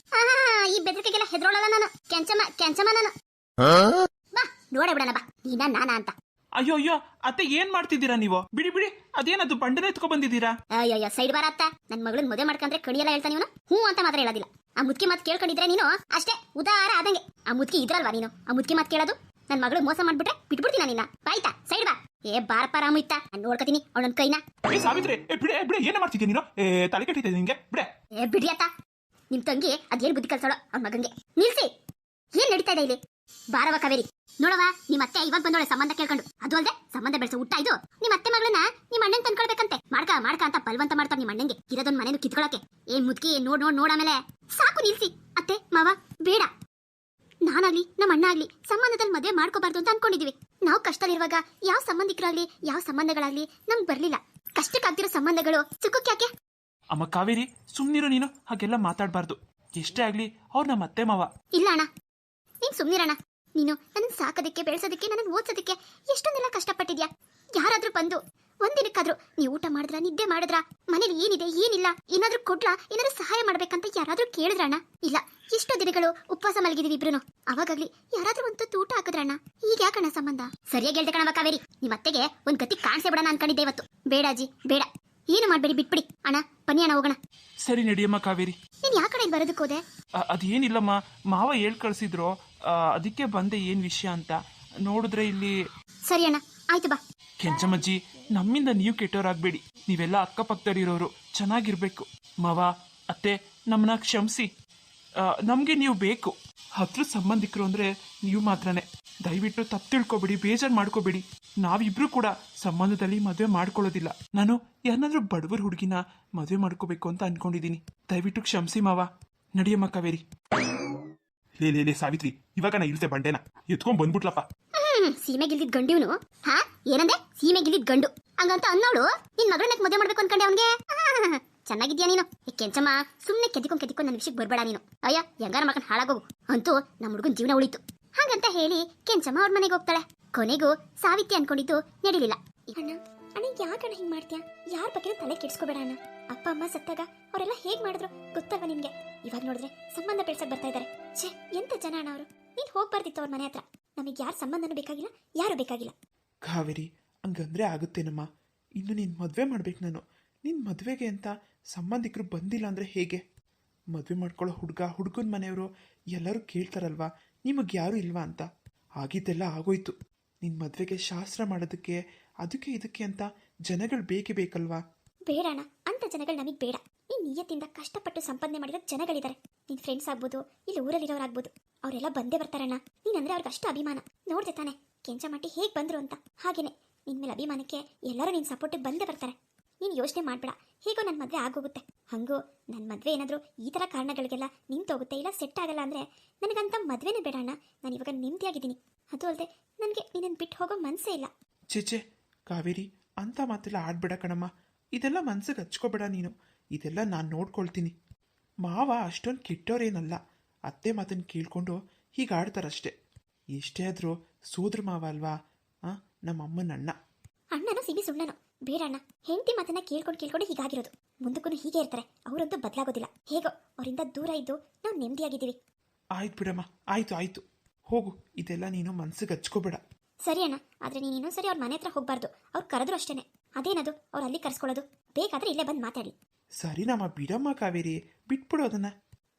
[SPEAKER 1] ಈ ಬೆದರಿಕೆಗೆಲ್ಲ ಹೆದ್ರೋಳಲ್ಲ ನಾನು. ಕೆಂಚಮ್ಮ ಕೆಂಚಮ್ಮ ನಾನು. ಬಾ ನೋಡೇ ಬಿಡನ ಬಾ. ನೀನ ನಾನಾ ಅಂತ.
[SPEAKER 2] ಅಯ್ಯೋ ಅಯ್ಯೋ ಅತ್ತೆ ಏನ್ ಮಾಡ್ತಿದ್ದೀರಾ ನೀವು? ಬಿಡಿ ಬಿಡಿ. ಅದೇನದು ಬಂಡನ ಎತ್ಕೊಂಡ್ ಬಂದಿದ್ದೀರಾ
[SPEAKER 1] ಅಯ್ಯೋ ಅಯ್ಯೋ ಸೈಡ್ ಬಾರ ಅತ್ತ. ನನ್ ಮಗಳನ್ ಮದುವೆ ಮಾಡ್ಕೊಂಡ್ರೆ ಕಣಿಯೆಲ್ಲ ಹೇಳ್ತಾನೆ ಇವನು ಹ್ಞೂ ಅಂತ ಮಾತ್ರ ಹೇಳೋದಿಲ್ಲ. ಆ ಮುದ್ಕಿ ಮಾತು ಕೇಳ್ಕೊಂಡಿದ್ರೆ ನೀನು? ಅಷ್ಟೇ ಉದಾರ ಆದಂಗೆ. ಆ ಮುದ್ಕಿ ಇದ್ರಲ್ವಾ ನೀನು? ಆ ಮುದ್ಕಿ ಮಾತು ಕೇಳೋದು? ನನ್ ಮಗಳು ಮೋಸ ಮಾಡ್ಬಿಟ್ರೆ ಬಿಟ್ಬಿಡ್ತೀನಿ ನಿನ್ನ? ಬಾಯ್ತಾ ಸೈಡ್ ಬಾ. ಏ ಬಾರಪ್ಪ ರಾಮು ಇತ್ತ. ನಾನು ನೋಡ್ಕೊತೀನಿ ಅವನೊಂದ್ ಕೈನ.
[SPEAKER 2] ಏ ಸಾವಿತ್ರಿ ಏ ಬಿಡೆ ಬಿಡೆ ಏನ ಮಾಡ್ತಿದ್ದೆ ನೀನು? ಏ ತಲೆ ಕೆಟ್ಟಿದ್ದೆ ನಿಂಗೆ. ಬಿಡೆ.
[SPEAKER 1] ಏ ಬಿಡಿ ಅತ್ತ. ನಿಮ್ ತಂಗಿ ಅದೇನ್ ಬುದ್ಧಿ ಕಲ್ಸೋಳ? ಅವ್ನ ಮಗಂಗೆ. ನಿಲ್ಸಿ. ಏನ್ ನಡೀತಾ ಇದೆ ಇಲ್ಲಿ? ಬಾರವ ಕಾವೇರಿ. ನೋಡವ ನಿಮ್ಮ ಅತ್ತೆ ಇವಾಗ ಬಂದೋಳೆ ಸಂಬಂಧ ಕೇಳ್ಕೊಂಡು. ಅದು ಅಲ್ಲದೆ ಸಂಬಂಧ ಬೆಳೆಸ ಊಟ ಇದು. ನಿಮ್ಮ ಅತ್ತೆ ಮಗಳನ್ನ ನಿಮ್ಮ ಅಣ್ಣನ್ ತಂದ್ಕೊಳ್ಬೇಕಂತೆ ಮಾಡ್ಕ ಮಾಡ್ಕ ಅಂತ ಬಲ್ವಂತ ಮಾಡ್ತಾರ ನಿಮ್ಮ ಅಣ್ಣಂಗೆ. ಇರೋದೊಂದ್ ಮನೇನು ಕಿತ್ಕೊಳಕ್ಕೆ. ಏನ್ ಮುದ್ಕಿ ನೋಡ್ ನೋಡ್ ನೋಡ ಆಮೇಲೆ. ಸಾಕು ನಿಲ್ಸಿ. ಅತ್ತೆ ಮಾವ ಬೇಡ. ನಾನಾಗ್ಲಿ ನಮ್ಮ ಅಣ್ಣ ಆಗ್ಲಿ ಸಂಬಂಧದಲ್ಲಿ ಮದುವೆ ಮಾಡ್ಕೋಬಾರ್ದು ಅಂತ ಅನ್ಕೊಂಡಿದೀವಿ. ನಾವು ಕಷ್ಟದಲ್ಲಿರುವಾಗ ಯಾವ ಸಂಬಂಧಿಕರಾಗ್ಲಿ ಯಾವ ಸಂಬಂಧಗಳಾಗ್ಲಿ ನಮ್ಗೆ ಬರ್ಲಿಲ್ಲ. ಕಷ್ಟಕ್ಕಾಗ್ತಿರೋ ಸಂಬಂಧಗಳು ಸುಖಕ್ಕೆ ಯಾಕೆ?
[SPEAKER 2] ಅಮ್ಮ ಕಾವೇರಿ ಸುಮ್ನಿರು ನೀನು. ಹಾಗೆಲ್ಲ ಮಾತಾಡಬಾರ್ದು. ಎಷ್ಟೇ ಆಗ್ಲಿ ಅವ್ರು ನಮ್ಮ ಅತ್ತೆ ಮಾವ.
[SPEAKER 1] ಇಲ್ಲ ಅಣ್ಣ. ನೀನ್ ಸುಮ್ನಿರಣ್ಣ. ನೀನು ನನ್ನ ಸಾಕೋದಕ್ಕೆ ಬೆಳೆಸೋದಕ್ಕೆ ನನ್ನ ಓದ್ಸೋದಕ್ಕೆ ಎಷ್ಟೊಂದೆಲ್ಲ ಕಷ್ಟಪಟ್ಟಿದ್ಯಾ? ಯಾರಾದ್ರೂ ಬಂದು ಒಂದಿನಕ್ಕಾದ್ರೂ ನೀ ಊಟ ಮಾಡಿದ್ರ ನಿದ್ದೆ ಮಾಡಿದ್ರ? ಮನೇಲಿ ಏನಿದೆ ಏನಿಲ್ಲ? ಏನಾದ್ರೂ ಕೊಡ್ಲಾ? ಏನಾದ್ರೂ ಸಹಾಯ ಮಾಡ್ಬೇಕಂತ ಯಾರಾದ್ರೂ ಕೇಳಿದ್ರಣ್ಣ? ಇಲ್ಲ ಎಷ್ಟೋ ದಿನಗಳು ಉಪವಾಸ ಮಲಗಿದೀವಿ ಇಬ್ರು ಅವಾಗಾಗ್ಲಿ ಯಾರಾದ್ರೂ ಒಂದು ಊಟ ಹಾಕಿದ್ರಣ್ಣ? ಈಗ ಯಾಕಣ್ಣ ಸಂಬಂಧ? ಸರಿಯಾಗಿ ಹೇಳ್ದೆ ಕಣವ ಕಾವೇರಿ. ನಿಮ್ಮ ಅತ್ತೆಗೆ ಒಂದ್ ಗತಿ ಕಾಣಿಸೇ ಬಿಡೋಣ ಅನ್ಕೊಂಡಿದ್ದೆ ಇವತ್ತು. ಬೇಡ ಅಜ್ಜಿ ಬೇಡ. ಏನು ಮಾಡ್ಬೇಡಿ ಬಿಟ್ಬಿಡಿ. ಅಣ್ಣ ಬನ್ನಿ ಅಣ್ಣ ಹೋಗೋಣ.
[SPEAKER 2] ಸರಿ ನಡಿಯಮ್ಮ ಕಾವೇರಿ.
[SPEAKER 1] ನೀನ್ ಯಾವ ಕಡೆ ಬರೋದಕ್ಕೆ ಹೋದೆ
[SPEAKER 2] ಅ- ಅದೇನಿಲ್ಲಮ್ಮ ಮಾವ ಹೇಳ್ ಕಳ್ಸಿದ್ರು. ಅದಕ್ಕೆ ಬಂದೆ ಏನ್ ವಿಷಯ ಅಂತ. ನೋಡಿದ್ರೆ ಇಲ್ಲಿ
[SPEAKER 1] ಸರಿ ಅಣ್ಣ ಆಯ್ತು ಬಾ.
[SPEAKER 2] ಕೆಂಚಮ್ಮಜ್ಜಿ ನಮ್ಮಿಂದ ನೀವು ಕೆಟ್ಟವರಾಗ್ಬೇಡಿ ನೀವೆಲ್ಲ ಅಕ್ಕಪಕ್ಕದಲ್ಲಿರೋರು ಚೆನ್ನಾಗಿರ್ಬೇಕು. ಮವ ಅತ್ತೆ ನಮ್ಮನ್ನ ಕ್ಷಮಿಸಿ. ನಮಗೆ ನೀವು ಬೇಕು. ಹತ್ರ ಸಂಬಂಧಿಕರು ಅಂದ್ರೆ ನೀವು ಮಾತ್ರನೇ. ದಯವಿಟ್ಟು ತಪ್ಪು ತಿಳ್ಕೊಬೇಡಿ ಬೇಜಾರು ಮಾಡ್ಕೋಬೇಡಿ. ನಾವಿಬ್ರು ಕೂಡ ಸಂಬಂಧದಲ್ಲಿ ಮದುವೆ ಮಾಡ್ಕೊಳ್ಳೋದಿಲ್ಲ. ನಾನು ಯಾರನ್ನಾದ್ರೂ ಬಡವರ ಹುಡುಗಿನ ಮದುವೆ ಮಾಡ್ಕೋಬೇಕು ಅಂತ ಅನ್ಕೊಂಡಿದ್ದೀನಿ. ದಯವಿಟ್ಟು ಕ್ಷಮಿಸಿ ಮಾವ. ನಡಿಯಮ್ಮ ಕಾವೇರಿ. ಲೇ ಲೇ ಲೇ, ಸಾವಿತ್ರಿ, ಇವಾಗ ನಾ ಇಲ್ತೆ ಬಂಡೆನ. ಎತ್ಕೊಂಡ್ ಬಂದ್ಬಿಟ್ಲಪ್ಪ.
[SPEAKER 1] ಹ್ಮ್ ಸೀಮೆ ಗಿಲ್ದಿದ್ ಗಂಡಿವ್ನು. ಹಾ, ಏನಂದೆ? ಸೀಮೆ ಗಿಲ್ದಿದ್ ಗಂಡು. ಹಂಗಂತ ಅನ್ನೋಳು, ನಿನ್ ಮಗಳನ್ನ ಮದುವೆ ಮಾಡ್ಬೇಕು ಅನ್ಕೊಂಡೆ ಅವನ್ಗೆ? ಚೆನ್ನಾಗಿದ್ಯಾ ನೀನು? ಏ, ಕೆಂಚಮ್ಮ, ಸುಮ್ನೆ ಕೆದಿಕೊಂಡ್ ಕೆದಿಕೊಂಡ್ ನನ್ನ ವಿಷಯಕ್ಕೆ ಬರ್ಬೇಡ ನೀನು. ಅಯ್ಯ, ಹೆಂಗಾರ ಮಕ್ಕನ್ ಹಾಳಾಗೋಗು. ಅಂತೂ ನಮ್ಮ ಹುಡುಗನ್ ಜೀವನ ಉಳಿತು. ಹಾಗಂತ ಹೇಳಿ ಕೆಂಚಮ್ಮ ಅವ್ರ ಮನೆಗೆ ಹೋಗ್ತಾಳೆ. ಕೊನೆಗೂ ಸಾವಿತ್ರಿ ಅನ್ಕೊಂಡಿದ್ದು ನಡೀಲಿಲ್ಲ. ಅಣ್ಣ ಅಣ್ಣ ಯಾಕಣ್ಣ ಹಿಂಗ್ ಮಾಡ್ತೀಯಾ? ಯಾರ ಬಗ್ಗೆ ತಲೆ ಕೆಡ್ಸ್ಕೋಬೇಡ ಅಣ್ಣ. ಅಪ್ಪ, ಅಮ್ಮ ಸತ್ತಾಗ ಅವರೆಲ್ಲ ಹೇಗ್ ಮಾಡಿದ್ರು ಗೊತ್ತಲ್ವಾ ನಿನ್ಗೆ? ಇವಾಗ ನೋಡಿದ್ರೆ ಸಂಬಂಧ ಬೆಳ್ಸಕ್ ಬರ್ತಾ ಇದಾರೆ. ಛೇ ಎಂತ ಜನ ಅಣ್ಣ ಅವರು. ನೀನ್ ಹೋಗ್ಬಾರ್ದಿತ್ತು ಅವ್ರ ಮನೆ ಹತ್ರ. ನಮಗೆ ಯಾರ ಸಂಬಂಧನೂ ಬೇಕಾಗಿಲ್ಲ ಯಾರು ಬೇಕಾಗಿಲ್ಲ.
[SPEAKER 2] ಕಾವೇರಿ ಹಂಗಂದ್ರೆ ಆಗುತ್ತೇನಮ್ಮ? ಇನ್ನು ನೀನು ಮದುವೆ ಮಾಡ್ಬೇಕು ನಾನು. ನಿನ್ನ ಮದುವೆಗೆ ಅಂತ ಸಂಬಂಧಿಕರು ಬಂದಿಲ್ಲ ಅಂದರೆ ಹೇಗೆ? ಮದುವೆ ಮಾಡ್ಕೊಳ್ಳೋ ಹುಡುಗ ಹುಡುಗನ ಮನೆಯವರು ಎಲ್ಲರೂ ಕೇಳ್ತಾರಲ್ವಾ? ನಿಮಗೆ ಯಾರು ಇಲ್ವಾ ಅಂತ? ಆಗಿದ್ದೆಲ್ಲ ಆಗೋಯ್ತು. ನಿನ್ನ ಮದುವೆಗೆ ಶಾಸ್ತ್ರ ಮಾಡೋದಕ್ಕೆ ಅದಕ್ಕೆ ಇದಕ್ಕೆ ಅಂತ ಜನಗಳು ಬೇಕೇ ಬೇಕಲ್ವಾ?
[SPEAKER 1] ಬೇಡ ಅಣ್ಣ ಅಂತ ಜನಗಳು ನಮಗೆ ಬೇಡ. ನೀನ್ ನಿಯತ್ತಿಂದ ಕಷ್ಟಪಟ್ಟು ಸಂಪಾದನೆ ಮಾಡಿರೋ ಜನಗಳಿದ್ದಾರೆ. ನಿನ್ ಫ್ರೆಂಡ್ಸ್ ಆಗ್ಬೋದು, ಇಲ್ಲಿ ಊರಲ್ಲಿರೋರಾಗ್ಬೋದು. ಅವರೆಲ್ಲ ಬಂದೇ ಬರ್ತಾರಣ್ಣ. ನೀನಂದ್ರೆ ಅವ್ರಿಗೆ ಅಷ್ಟು ಅಭಿಮಾನ. ನೋಡ್ದೆ ತಾನೆ, ಕೆಂಚ ಮಟ್ಟಿ ಹೇಗೆ ಬಂದ್ರು ಅಂತ. ಹಾಗೇನೆ, ನಿನ್ ಮೇಲೆ ಅಭಿಮಾನಕ್ಕೆ ಎಲ್ಲರೂ ನಿನ್ ಸಪೋರ್ಟಿಗೆ ಬಂದೇ ಬರ್ತಾರೆ. ನೀನು ಯೋಚನೆ ಮಾಡ್ಬೇಡ. ಹೇಗೋ ನನ್ನ ಮದುವೆ ಆಗೋಗುತ್ತೆ. ಹಂಗೋ ನನ್ನ ಮದುವೆ ಏನಾದರೂ ಈ ಥರ ಕಾರಣಗಳಿಗೆಲ್ಲ ನಿಂತೋಗುತ್ತೆ ಇಲ್ಲ ಸೆಟ್ ಆಗಲ್ಲ ಅಂದರೆ ನನಗಂತ ಮದುವೆನೇ ಬೇಡ ಅಣ್ಣ. ನಾನು ಇವಾಗ ನೆಮ್ಮದಿಯಾಗಿದ್ದೀನಿ ಅದು ಅಲ್ಲದೆ ನನಗೆ ನಿನ್ನನ್ನು ಬಿಟ್ಟು ಹೋಗೋ ಮನಸ್ಸೇ ಇಲ್ಲ.
[SPEAKER 2] ಚೇಚೆ ಕಾವೇರಿ ಅಂತ ಮಾತೆಲ್ಲ ಆಡ್ಬೇಡ ಕಣಮ್ಮ. ಇದೆಲ್ಲ ಮನ್ಸಿಗೆ ಹಚ್ಕೋಬೇಡ ನೀನು. ಇದೆಲ್ಲ ನಾನು ನೋಡ್ಕೊಳ್ತೀನಿ. ಮಾವ ಅಷ್ಟೊಂದು ಕೆಟ್ಟೋರೇನಲ್ಲ. ಅತ್ತೆ ಮಾತನ್ನು ಕೇಳ್ಕೊಂಡು ಹೀಗೆ ಆಡ್ತಾರಷ್ಟೆ. ಎಷ್ಟೇ ಆದರೂ ಸೋದ್ರ ಮಾವ ಅಲ್ವಾ? ಹಾಂ ನಮ್ಮ ಅಮ್ಮನ ಅಣ್ಣ.
[SPEAKER 1] ಅಣ್ಣನ ಸಿಬಿ ಸುಣ್ಣನ ಬೇಡ ಅಣ್ಣ. ಹೆಂಡತಿ ಮಾತನ್ನ ಕೇಳ್ಕೊಂಡು ಕೇಳ್ಕೊಂಡು ಹೀಗಾಗಿರೋದು. ಮುಂದಕ್ಕೂ ಹೀಗೆ ಇರ್ತಾರೆ. ಅವರಂತೂ ಬದಲಾಗೋದಿಲ್ಲ. ಹೇಗೋ ಅವರಿಂದ ದೂರ ಇದ್ದು ನಾವು ನೆಮ್ಮದಿಯಾಗಿದ್ದೀವಿ
[SPEAKER 2] ಆಯ್ತು ಬಿಡಮ್ಮ. ಆಯ್ತು ಆಯ್ತು. ಹೋಗು. ಇದೆಲ್ಲ ನೀನು ಮನ್ಸಿಗೆ ಹಚ್ಕೋಬೇಡ.
[SPEAKER 1] ಸರಿ ಅಣ್ಣ. ಆದ್ರೆ ನೀನು ಇನ್ನೊಂದ್ಸರಿ ಅವ್ರ ಮನೆ ಹತ್ರ ಹೋಗ್ಬಾರ್ದು. ಅವ್ರು ಕರೆದ್ರು ಅಷ್ಟೇನೆ. ಅದೇನದು? ಅವ್ರು ಅಲ್ಲಿ ಕರ್ಸ್ಕೊಳ್ಳೋದು? ಬೇಕಾದ್ರೆ ಇಲ್ಲೇ ಬಂದು ಮಾತಾಡಿ.
[SPEAKER 2] ಸರಿ ನಮ್ಮ ಬಿಡಮ್ಮ ಕಾವೇರಿ ಬಿಟ್ಬಿಡು ಅದನ್ನ.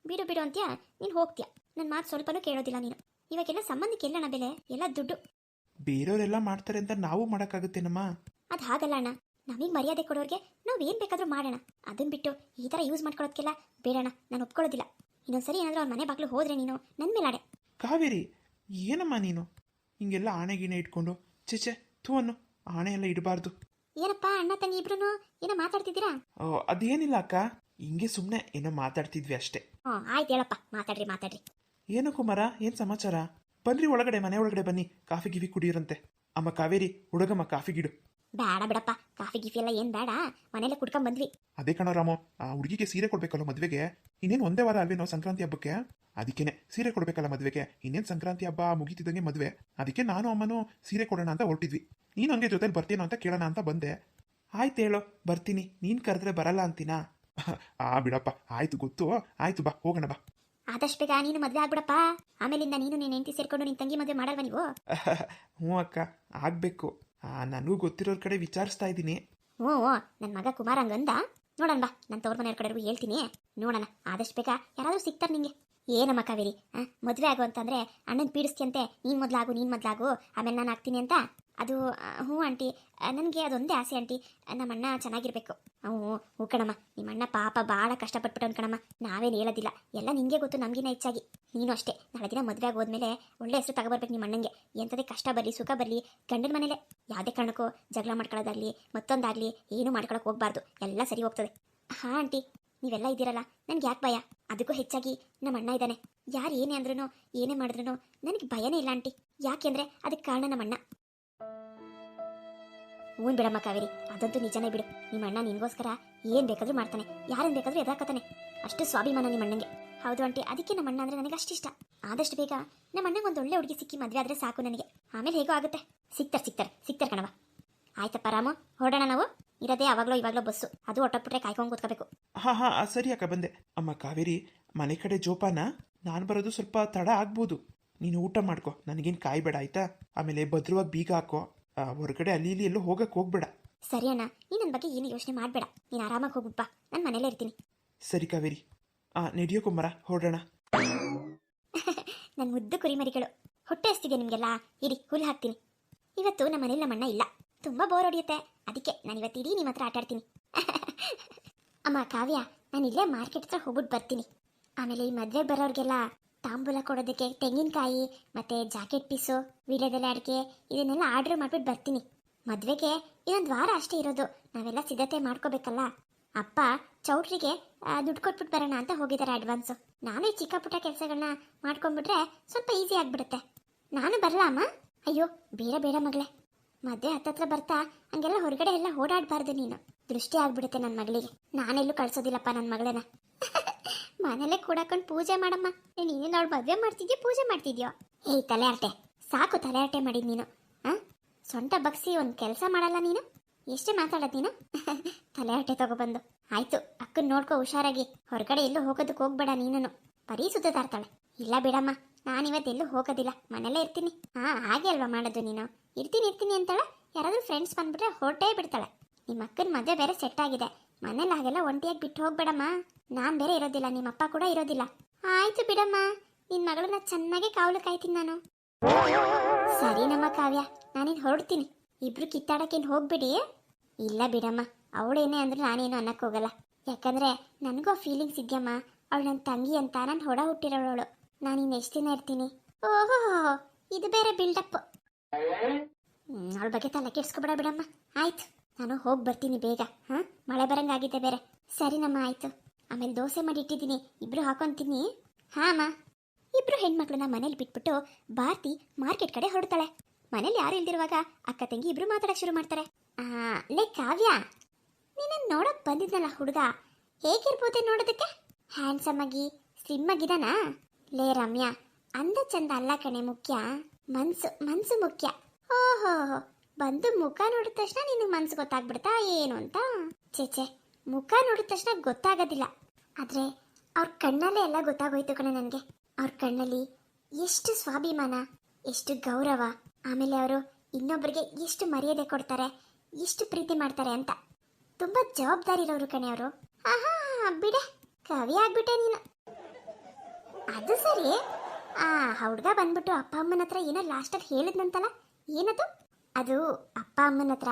[SPEAKER 1] ಬಿಡು ಬಿಡು ಅಂತ್ಯ? ನೀನು ಹೋಗ್ತೀಯ? ನನ್ನ ಮಾತು ಸ್ವಲ್ಪನೂ ಕೇಳೋದಿಲ್ಲ ನೀನು. ಇವಾಗೆಲ್ಲ ಸಂಬಂಧಕ್ಕೆ ಎಲ್ಲಣ್ಣ ಬೆಲೆ. ಎಲ್ಲ ದುಡ್ಡು.
[SPEAKER 2] ಬೇರೆಯವರೆಲ್ಲ ಮಾಡ್ತಾರೆ ಅಂತ ನಾವು ಮಾಡೋಕ್ಕಾಗುತ್ತೇನಮ್ಮ?
[SPEAKER 1] ಅದು ಹಾಗಲ್ಲ ಅಣ್ಣ. ನಮಗೆ ಮರ್ಯಾದೆ ಕೊಡೋರಿಗೆ ನಾವು ಏನು ಬೇಕಾದರೂ ಮಾಡೋಣ. ಅದನ್ನ ಬಿಟ್ಟು ಈ ಥರ ಯೂಸ್ ಮಾಡ್ಕೊಳ್ಳೋದಕ್ಕೆಲ್ಲ ಬೇಡಣ್ಣ ನಾನು ಒಪ್ಕೊಳ್ಳೋದಿಲ್ಲ. ಇನ್ನೊಂದ್ಸರಿ ಏನಾದರೂ ಅವ್ರ ಮನೆ ಬಾಗ್ಲು ಹೋದ್ರೆ ನೀನು ನನ್ನ ಮೇಲೆ ಆಡೆ
[SPEAKER 2] ಕಾವೇರಿ ಏನಮ್ಮ ನೀನು? ಹಿಂಗೆಲ್ಲ ಆಣೆ ಗೀಣೆ ಇಟ್ಕೊಂಡು ಚೇಚೆ ಥೂ ಅನ್ನು. ಆಣೆ ಎಲ್ಲ ಇಡಬಾರ್ದು.
[SPEAKER 1] ಏನಪ್ಪ ಅಣ್ಣ ತಂಗಿ ಇಬ್ರು ಏನೋ ಮಾತಾಡ್ತಿದ್ದೀರಾ?
[SPEAKER 2] ಅದೇನಿಲ್ಲ ಅಕ್ಕ. ಹಿಂಗೆ ಸುಮ್ಮನೆ ಏನೋ ಮಾತಾಡ್ತಿದ್ವಿ ಅಷ್ಟೇ.
[SPEAKER 1] ಹ್ಞೂ ಆಯ್ತು ಹೇಳಪ್ಪ. ಮಾತಾಡ್ರಿ ಮಾತಾಡ್ರಿ.
[SPEAKER 2] ಏನು ಕುಮಾರ ಏನು ಸಮಾಚಾರ? ಬನ್ರಿ ಒಳಗಡೆ ಮನೆ ಒಳಗಡೆ ಬನ್ನಿ. ಕಾಫಿ ಗಿವಿ ಕುಡಿಯರಂತೆ. ಅಮ್ಮ ಕಾವೇರಿ ಹುಡುಗಮ್ಮ ಕಾಫಿ ಗಿಡು.
[SPEAKER 1] ಬೇಡ ಬಿಡಪ್ಪ ಕಾಫಿ ಗಿಫಿ ಎಲ್ಲ ಏನು ಬೇಡ ಮನೇಲೆ ಕುಡ್ಕೊಂಡ್ ಬಂದ್ವಿ.
[SPEAKER 2] ಅದೇ ಕಣೋ ರಾಮು ಆ ಹುಡುಗಿಗೆ ಸೀರೆ ಕೊಡ್ಬೇಕಲ್ಲ ಮದ್ವೆಗೆ? ಇನ್ನೇನು ಒಂದೇ ವಾರ ಅಲ್ವೇನೋ ಸಂಕ್ರಾಂತಿ ಹಬ್ಬಕ್ಕೆ? ಅದಕ್ಕೇನೆ ಸೀರೆ ಕೊಡ್ಬೇಕಲ್ಲ ಮದ್ವೆಗೆ ಇನ್ನೇನು ಸಂಕ್ರಾಂತಿ ಹಬ್ಬ ಮುಗೀತಿದ್ದಂಗೆ ಮದ್ವೆ. ಅದಕ್ಕೆ ನಾನು ಅಮ್ಮನೂ ಸೀರೆ ಕೊಡೋಣ ಅಂತ ಹೊರಟಿದ್ವಿ. ನೀನು ಹಂಗೆ ಜೊತೆಲಿ ಬರ್ತೀನೋ ಅಂತ ಕೇಳೋಣ ಅಂತ ಬಂದೆ. ಆಯ್ತು ಹೇಳೋ ಬರ್ತೀನಿ ನೀನು ಕರೆದ್ರೆ ಬರಲ್ಲ ಅಂತೀನಾ? ಆ ಬಿಡಪ್ಪ ಆಯ್ತು ಗೊತ್ತು ಆಯ್ತು ಬಾ ಹೋಗೋಣ ಬಾ.
[SPEAKER 1] ಆದಷ್ಟು ಬೇಗ ನೀನು ಮದುವೆ ಆಗ್ಬಿಡಪ್ಪ. ಆಮೇಲಿಂದ ನೀನು ನೀನು ಹೆಂಡತಿ ಸೇರ್ಕೊಂಡು ನಿನ್ನ ತಂಗಿ ಮದುವೆ ಮಾಡಲ್ವಾ ನೀವು?
[SPEAKER 2] ಹ್ಞೂ ಅಕ್ಕ ಆಗಬೇಕು. ನನಗೂ ಗೊತ್ತಿರೋರ ಕಡೆ ವಿಚಾರಿಸ್ತಾ ಇದ್ದೀನಿ.
[SPEAKER 1] ಓ ಓ ನನ್ನ ಮಗ ಕುಮಾರ್ ಹಂಗಂದ? ನೋಡೋಣ ಬಾ ನನ್ನ ತವ್ರ ಮನೆಯವ್ರ ಕಡೆಗೂ ಹೇಳ್ತೀನಿ. ನೋಡೋಣ, ಆದಷ್ಟು ಬೇಗ ಯಾರಾದರೂ ಸಿಗ್ತಾರೆ ನಿಂಗೆ. ಏನಮ್ಮ ಕಾವೇರಿ? ಮದುವೆ ಆಗು ಅಂತಂದ್ರೆ ಅಣ್ಣನ ಪೀಡಿಸ್ತಿಯಂತೆ, ನೀನು ಮೊದಲಾಗು ನೀನು ಮೊದಲಾಗು ಆಮೇಲೆ ನಾನು ಆಗ್ತೀನಿ ಅಂತ? ಅದು ಹ್ಞೂ ಆಂಟಿ. ನನಗೆ ಅದೊಂದೇ ಆಸೆ ಆಂಟಿ. ನಮ್ಮ ಅಣ್ಣ ಚೆನ್ನಾಗಿರ್ಬೇಕು. ಹ್ಞೂ ಹ್ಞೂ ಕಣಮ್ಮ. ನಿಮ್ಮ ಅಣ್ಣ ಪಾಪ ಭಾಳ ಕಷ್ಟಪಟ್ಬಿಟ್ಟವನು ಕಣಮ್ಮ. ನಾವೇನು ಹೇಳೋದಿಲ್ಲ. ಎಲ್ಲ ನಿನಗೆ ಗೊತ್ತು ನಮಗಿನ ಹೆಚ್ಚಾಗಿ. ನೀನು ಅಷ್ಟೇ. ನಾಳೆ ದಿನ ಮದುವೆ ಆಗೋದ್ಮೇಲೆ ಒಳ್ಳೆ ಹೆಸರು ತಗೋಬರ್ಬೇಕು ನಿಮ್ಮ ಅಣ್ಣಂಗೆ. ಎಂಥದೇ ಕಷ್ಟ ಬರಲಿ, ಸುಖ ಬರಲಿ, ಗಂಡನ ಮನೇಲೆ. ಯಾವುದೇ ಕಾರಣಕ್ಕೂ ಜಗಳ ಮಾಡ್ಕೊಳ್ಳೋದಾಗಲಿ, ಮತ್ತೊಂದಾಗಲಿ, ಏನೂ ಮಾಡ್ಕೊಳಕ್ಕೆ ಹೋಗ್ಬಾರ್ದು. ಎಲ್ಲ ಸರಿ ಹೋಗ್ತದೆ. ಹಾಂ, ಆಂಟಿ. ನೀವೆಲ್ಲ ಇದ್ದೀರಲ್ಲ, ನನ್ಗೆ ಯಾಕೆ ಭಯ? ಅದಕ್ಕೂ ಹೆಚ್ಚಾಗಿ ನಮ್ಮ ಅಣ್ಣ ಇದ್ದಾನೆ ಯಾರು ಏನೇ ಅಂದ್ರೂ ಏನೇ ಮಾಡಿದ್ರು ನನಗೆ ಭಯನೇ ಇಲ್ಲ ಆಂಟಿ. ಯಾಕೆಂದ್ರೆ ಅದಕ್ಕೆ ಕಾರಣ ನಮ್ಮ ಅಣ್ಣ. ಹ್ಞೂ ಬಿಡಮ್ಮ ಕಾವೇರಿ, ಅದಂತೂ ನಿಜನೇ ಬಿಡು. ನಿಮ್ಮ ಅಣ್ಣ ನಿನಗೋಸ್ಕರ ಏನು ಬೇಕಾದ್ರೂ ಮಾಡ್ತಾನೆ ಯಾರನ್ನು ಬೇಕಾದ್ರೂ ಎದಾಕತಾನೆ ಅಷ್ಟು ಸ್ವಾಭಿಮಾನ ನಿಮ್ಮ ಅಣ್ಣಂಗೆ. ಹೌದು ಆಂಟಿ, ಅದಕ್ಕೆ ನಮ್ಮ ಅಣ್ಣ ಅಂದರೆ ನನಗೆ ಅಷ್ಟಿಷ್ಟ ಆದಷ್ಟು ಬೇಗ ನಮ್ಮ ಅಣ್ಣಗೆ ಒಂದು ಒಳ್ಳೆ ಹುಡುಗಿ ಸಿಕ್ಕಿ ಮದುವೆ ಆದರೆ ಸಾಕು ನನಗೆ. ಆಮೇಲೆ ಹೇಗೋ ಆಗುತ್ತೆ. ಸಿಗ್ತಾರೆ ಸಿಗ್ತಾರೆ ಸಿಗ್ತಾರೆ ಕಣವ ಆಯ್ತಪ್ಪ ರಾಮು ಹೊರಡೋಣ ನಾವು? ಇರೋದೇ ಅವಾಗಲೋ ಇವಾಗ್ಲೋ ಬಸ್ಸು. ಅದು ಹೊಟ್ಟೋಗ್ಬಿಟ್ರೆ ಕಾಯ್ಕೊಂಡು ಕೂತ್ಕೋಬೇಕು.
[SPEAKER 2] ಹಾ ಹಾ ಸರಿ ಅಕ್ಕ ಬಂದೆ. ಅಮ್ಮ ಕಾವೇರಿ ಮನೆ ಕಡೆ ಜೋಪಾನ? ನಾನು ಬರೋದು ಸ್ವಲ್ಪ ತಡ ಆಗ್ಬೋದು. ನೀನು ಊಟ ಮಾಡ್ಕೊ. ನನಗೇನು ಕಾಯ್ಬೇಡ ಆಯ್ತಾ? ಆಮೇಲೆ ಭದ್ರವಾಗಿ ಬೀಗ ಹಾಕೋ. ಆ, ಹೊರಗಡೆ ಅಲ್ಲಿ ಇಲ್ಲಿ ಎಲ್ಲೂ ಹೋಗಕ್ಕೆ ಹೋಗ್ಬೇಡ.
[SPEAKER 1] ಸರಿ ಅಣ್ಣ ನೀ ನನ್ನ ಬಗ್ಗೆ ಏನು ಯೋಚನೆ ಮಾಡಬೇಡ. ನೀನು ಆರಾಮಾಗಿ ಹೋಗುಪ್ಪ ನಾನು ಮನೇಲೇ ಇರ್ತೀನಿ.
[SPEAKER 2] ಸರಿ ಕಾವೇರಿ. ಆ ನಡೆಯೋ ಕುಮಾರ ಹೊರಡೋಣ.
[SPEAKER 1] ನನ್ನ ಮುದ್ದು ಕುರಿಮರಿಗಳು. ಹೊಟ್ಟೆ ಹಸ್ತಿದೆ ನಿಮಗೆಲ್ಲ. ಇರಿ ಹುಲ್ಲು ಹಾಕ್ತೀನಿ. ಇವತ್ತು ನಮ್ಮ ಮನೇಲಿ ನಮ್ಮ ಅಣ್ಣ ಇಲ್ಲ. ತುಂಬ ಬೋರ್ ಹೊಡಿಯುತ್ತೆ. ಅದಕ್ಕೆ ನಾನು ಇವತ್ತು ಇಡೀ ನಿಮ್ಮ ಹತ್ರ ಆಟಾಡ್ತೀನಿ. ಅಮ್ಮ, ಕಾವ್ಯ, ನಾನು ಇಲ್ಲೇ ಮಾರ್ಕೆಟ್ ಹತ್ರ ಹೋಗ್ಬಿಟ್ಟು ಬರ್ತೀನಿ. ಆಮೇಲೆ ಈ ಮದುವೆ ಬರೋರಿಗೆಲ್ಲ ತಾಂಬೂಲ ಕೊಡೋದಕ್ಕೆ ತೆಂಗಿನಕಾಯಿ, ಮತ್ತೆ ಜಾಕೆಟ್ ಪೀಸು ವೀಳ್ಯದೆಲೆ ಅಡಿಕೆ, ಇದನ್ನೆಲ್ಲ ಆರ್ಡರ್ ಮಾಡ್ಬಿಟ್ಟು ಬರ್ತೀನಿ. ಮದುವೆಗೆ ಇನ್ನೊಂದು ವಾರ ಅಷ್ಟೇ ಇರೋದು. ನಾವೆಲ್ಲ ಸಿದ್ಧತೆ ಮಾಡ್ಕೋಬೇಕಲ್ಲ. ಅಪ್ಪ ಚೌಟ್ರಿಗೆ ದುಡ್ಡು ಕೊಟ್ಬಿಟ್ಟು ಬರೋಣ ಅಂತ ಹೋಗಿದ್ದಾರೆ ಅಡ್ವಾನ್ಸು ನಾನೇ ಚಿಕ್ಕ ಪುಟ್ಟ ಕೆಲಸಗಳನ್ನ ಮಾಡ್ಕೊಂಡ್ಬಿಟ್ರೆ ಸ್ವಲ್ಪ ಈಸಿ ಆಗ್ಬಿಡುತ್ತೆ. ನಾನು ಬರಲಾ ಅಮ್ಮ? ಅಯ್ಯೋ, ಬೇಡ ಬೇಡ ಮಗಳೇ. ಮದುವೆ ಹತ್ತತ್ರ ಬರ್ತಾ ಹಂಗೆಲ್ಲ ಹೊರಗಡೆ ಎಲ್ಲ ಓಡಾಡಬಾರ್ದು ನೀನು. ದೃಷ್ಟಿ ಆಗ್ಬಿಡುತ್ತೆ ನನ್ನ ಮಗಳಿಗೆ. ನಾನೆಲ್ಲೂ ಕಳ್ಸೋದಿಲ್ಲಪ್ಪ ನನ್ನ ಮಗಳನ್ನ. ಮನೇಲೆ ಕೂಡಕೊಂಡು ಪೂಜೆ ಮಾಡಮ್ಮ. ಏ, ನೀನೇನು ಅವಳು ಮದುವೆ ಮಾಡ್ತಿದ್ಯೋ ಪೂಜೆ ಮಾಡ್ತಿದ್ಯೋ? ಏಯ್ ತಲೆ ಅರ್ಟೆ ಸಾಕು ತಲೆ ಅರ್ಟೆ ಮಾಡಿದ್ ನೀನು. ಆ? ಸೊಂಟ ಬಗ್ಸಿ ಒಂದು ಕೆಲಸ ಮಾಡಲ್ಲ ನೀನು? ಎಷ್ಟೇ ಮಾತಾಡೋದು ನೀನು? ತಲೆ ಅರ್ಟೆ ತಗೊಬಂದು ಆಯ್ತು ಅಕ್ಕನ ನೋಡ್ಕೋ ಹುಷಾರಾಗಿ. ಹೊರಗಡೆ ಎಲ್ಲೂ ಹೋಗೋದಕ್ಕೆ ಹೋಗ್ಬೇಡ ನೀನು ಬರೀ ಸುತ್ತ ತರ್ತಾಳೆ ಇಲ್ಲ ಬಿಡಮ್ಮ ನಾನಿವತ್ತೆಲ್ಲೂ ಹೋಗೋದಿಲ್ಲ. ಮನೇಲೇ ಇರ್ತೀನಿ. ಹಾ ಹಾಗೆ ಅಲ್ವಾ ಮಾಡೋದು ನೀನು? ಇರ್ತೀನಿ ಇರ್ತೀನಿ ಅಂತಾಳೆ ಯಾರಾದ್ರೂ ಫ್ರೆಂಡ್ಸ್ ಬಂದ್ಬಿಟ್ರೆ ಹೊರಟೇ ಬಿಡ್ತಾಳೆ. ನಿಮ್ಮ ಅಕ್ಕನ ಮದುವೆ ಬೇರೆ ಸೆಟ್ ಆಗಿದೆ. ಮನೇಲಿ ಹಾಗೆಲ್ಲ ಒಂಟಿಯಾಗಿ ಬಿಟ್ಟು ಹೋಗ್ಬೇಡಮ್ಮ. ನಾನು ಬೇರೆ ಇರೋದಿಲ್ಲ ನಿಮ್ಮ ಅಪ್ಪ ಕೂಡ ಇರೋದಿಲ್ಲ. ಆಯ್ತು ಬಿಡಮ್ಮ. ನಿನ್ನ ಮಗಳನ್ನ ಚೆನ್ನಾಗಿ ಕಾವಲು ಕಾಯ್ತೀನಿ ನಾನು. ಸರಿ ನಮ್ಮ ಕಾವ್ಯ, ನಾನಿನ್ ಹೊರಡ್ತೀನಿ. ಇಬ್ರು ಕಿತ್ತಾಡಕ್ಕೇನು ಹೋಗ್ಬಿಡಿ. ಇಲ್ಲ ಬಿಡಮ್ಮ ಅವಳೇನೇ ಅಂದ್ರೆ ನಾನೇನು ಅನ್ನಕ್ಕೆ ಹೋಗಲ್ಲ. ಯಾಕಂದ್ರೆ ನನಗೂ ಫೀಲಿಂಗ್ಸ್ ಇದೆಯಮ್ಮ. ಅವಳು ನನ್ನ ತಂಗಿ ಅಂತ ನಾನು ಹೊಡ ಹುಟ್ಟಿರೋಳು ನಾನು ಇನ್ನು ಎಷ್ಟು ದಿನ ಇರ್ತೀನಿ? ಓಹೋ, ಇದು ಬೇರೆ ಬಿಲ್ಡಪ್ ಅವಳ ಬಗ್ಗೆ ತಲೆ ಕೆಡ್ಸ್ಕೊಬೇಡ ಬಿಡಮ್ಮ. ಆಯ್ತು, ನಾನು ಹೋಗಿ ಬರ್ತೀನಿ ಬೇಗ, ಹಾ? ಮಳೆ ಬರಂಗಾಗಿದೆ ಬೇರೆ. ಸರಿನಮ್ಮ, ಆಯ್ತು. ಆಮೇಲೆ ದೋಸೆ ಮಾಡಿ ಇಟ್ಟಿದ್ದೀನಿ, ಇಬ್ರು ಹಾಕೊಂತೀನಿ. ಹಾ, ಅಮ್ಮ. ಇಬ್ರು ಹೆಣ್ಮಕ್ಳನ್ನ ಮನೇಲಿ ಬಿಟ್ಬಿಟ್ಟು ಭಾರತಿ ಮಾರ್ಕೆಟ್ ಕಡೆ ಹೊರಡ್ತಾಳೆ. ಮನೇಲಿ ಯಾರು ಇಲ್ದಿರುವಾಗ ಅಕ್ಕ ತಂಗಿ ಇಬ್ರು ಮಾತಾಡಕ್ ಶುರು ಮಾಡ್ತಾರೆ. ಲೇ, ಕಾವ್ಯ. ನೀನನ್ನು ನೋಡಕ್ ಬಂದಿದ್ನಲ್ಲ ಹುಡುಗ? ಹೇಗಿರ್ಬೋದೆ ನೋಡೋದಕ್ಕೆ? ಹ್ಯಾಂಡ್ಸಮ್ ಆಗಿ, ಸ್ಲಿಮ್ ಆಗಿದಾನ? ಲೇ, ರಮ್ಯಾ, ಅಂದ ಚಂದ ಅಲ್ಲ ಕಣೆ, ಮುಖ್ಯ. ಮನ್ಸು ಮನ್ಸು ಮುಖ್ಯ. ಓಹೋ, ಬಂದು ಮುಖ ನೋಡಿದ ತಕ್ಷಣ ನಿನಗೆ ಮನ್ಸು ಗೊತ್ತಾಗ್ಬಿಡ್ತಾ ಏನು ಅಂತ? ಚೇಚೆ ಮುಖ ನೋಡಿದ ತಕ್ಷಣ ಗೊತ್ತಾಗೋದಿಲ್ಲ. ಆದ್ರೆ ಅವ್ರ ಕಣ್ಣಲ್ಲೇ ಎಲ್ಲ ಗೊತ್ತಾಗೋಯ್ತು ಕಣೆ ನನಗೆ. ಅವ್ರ ಕಣ್ಣಲ್ಲಿ ಎಷ್ಟು ಸ್ವಾಭಿಮಾನ, ಎಷ್ಟು ಗೌರವ, ಆಮೇಲೆ ಅವರು ಇನ್ನೊಬ್ಬರಿಗೆ ಎಷ್ಟು ಮರ್ಯಾದೆ ಕೊಡ್ತಾರೆ, ಎಷ್ಟು ಪ್ರೀತಿ ಮಾಡ್ತಾರೆ ಅಂತ. ತುಂಬಾ ಜವಾಬ್ದಾರಿ ಇರೋರು ಕಣೆ ಅವರು. ಆಹಾ, ಬಿಡೆ, ಕವಿ ಆಗ್ಬಿಟ್ಟೆ ನೀನು. ಅದು ಸರಿ ಆ ಹುಡ್ಗ ಬಂದ್ಬಿಟ್ಟು ಅಪ್ಪ ಅಮ್ಮನ ಹತ್ರ ಏನೋ ಲಾಸ್ಟಲ್ಲಿ ಹೇಳಿದ್ನಂತಲ್ಲ? ಏನದು? ಅದು ಅಪ್ಪ ಅಮ್ಮನ ಹತ್ರ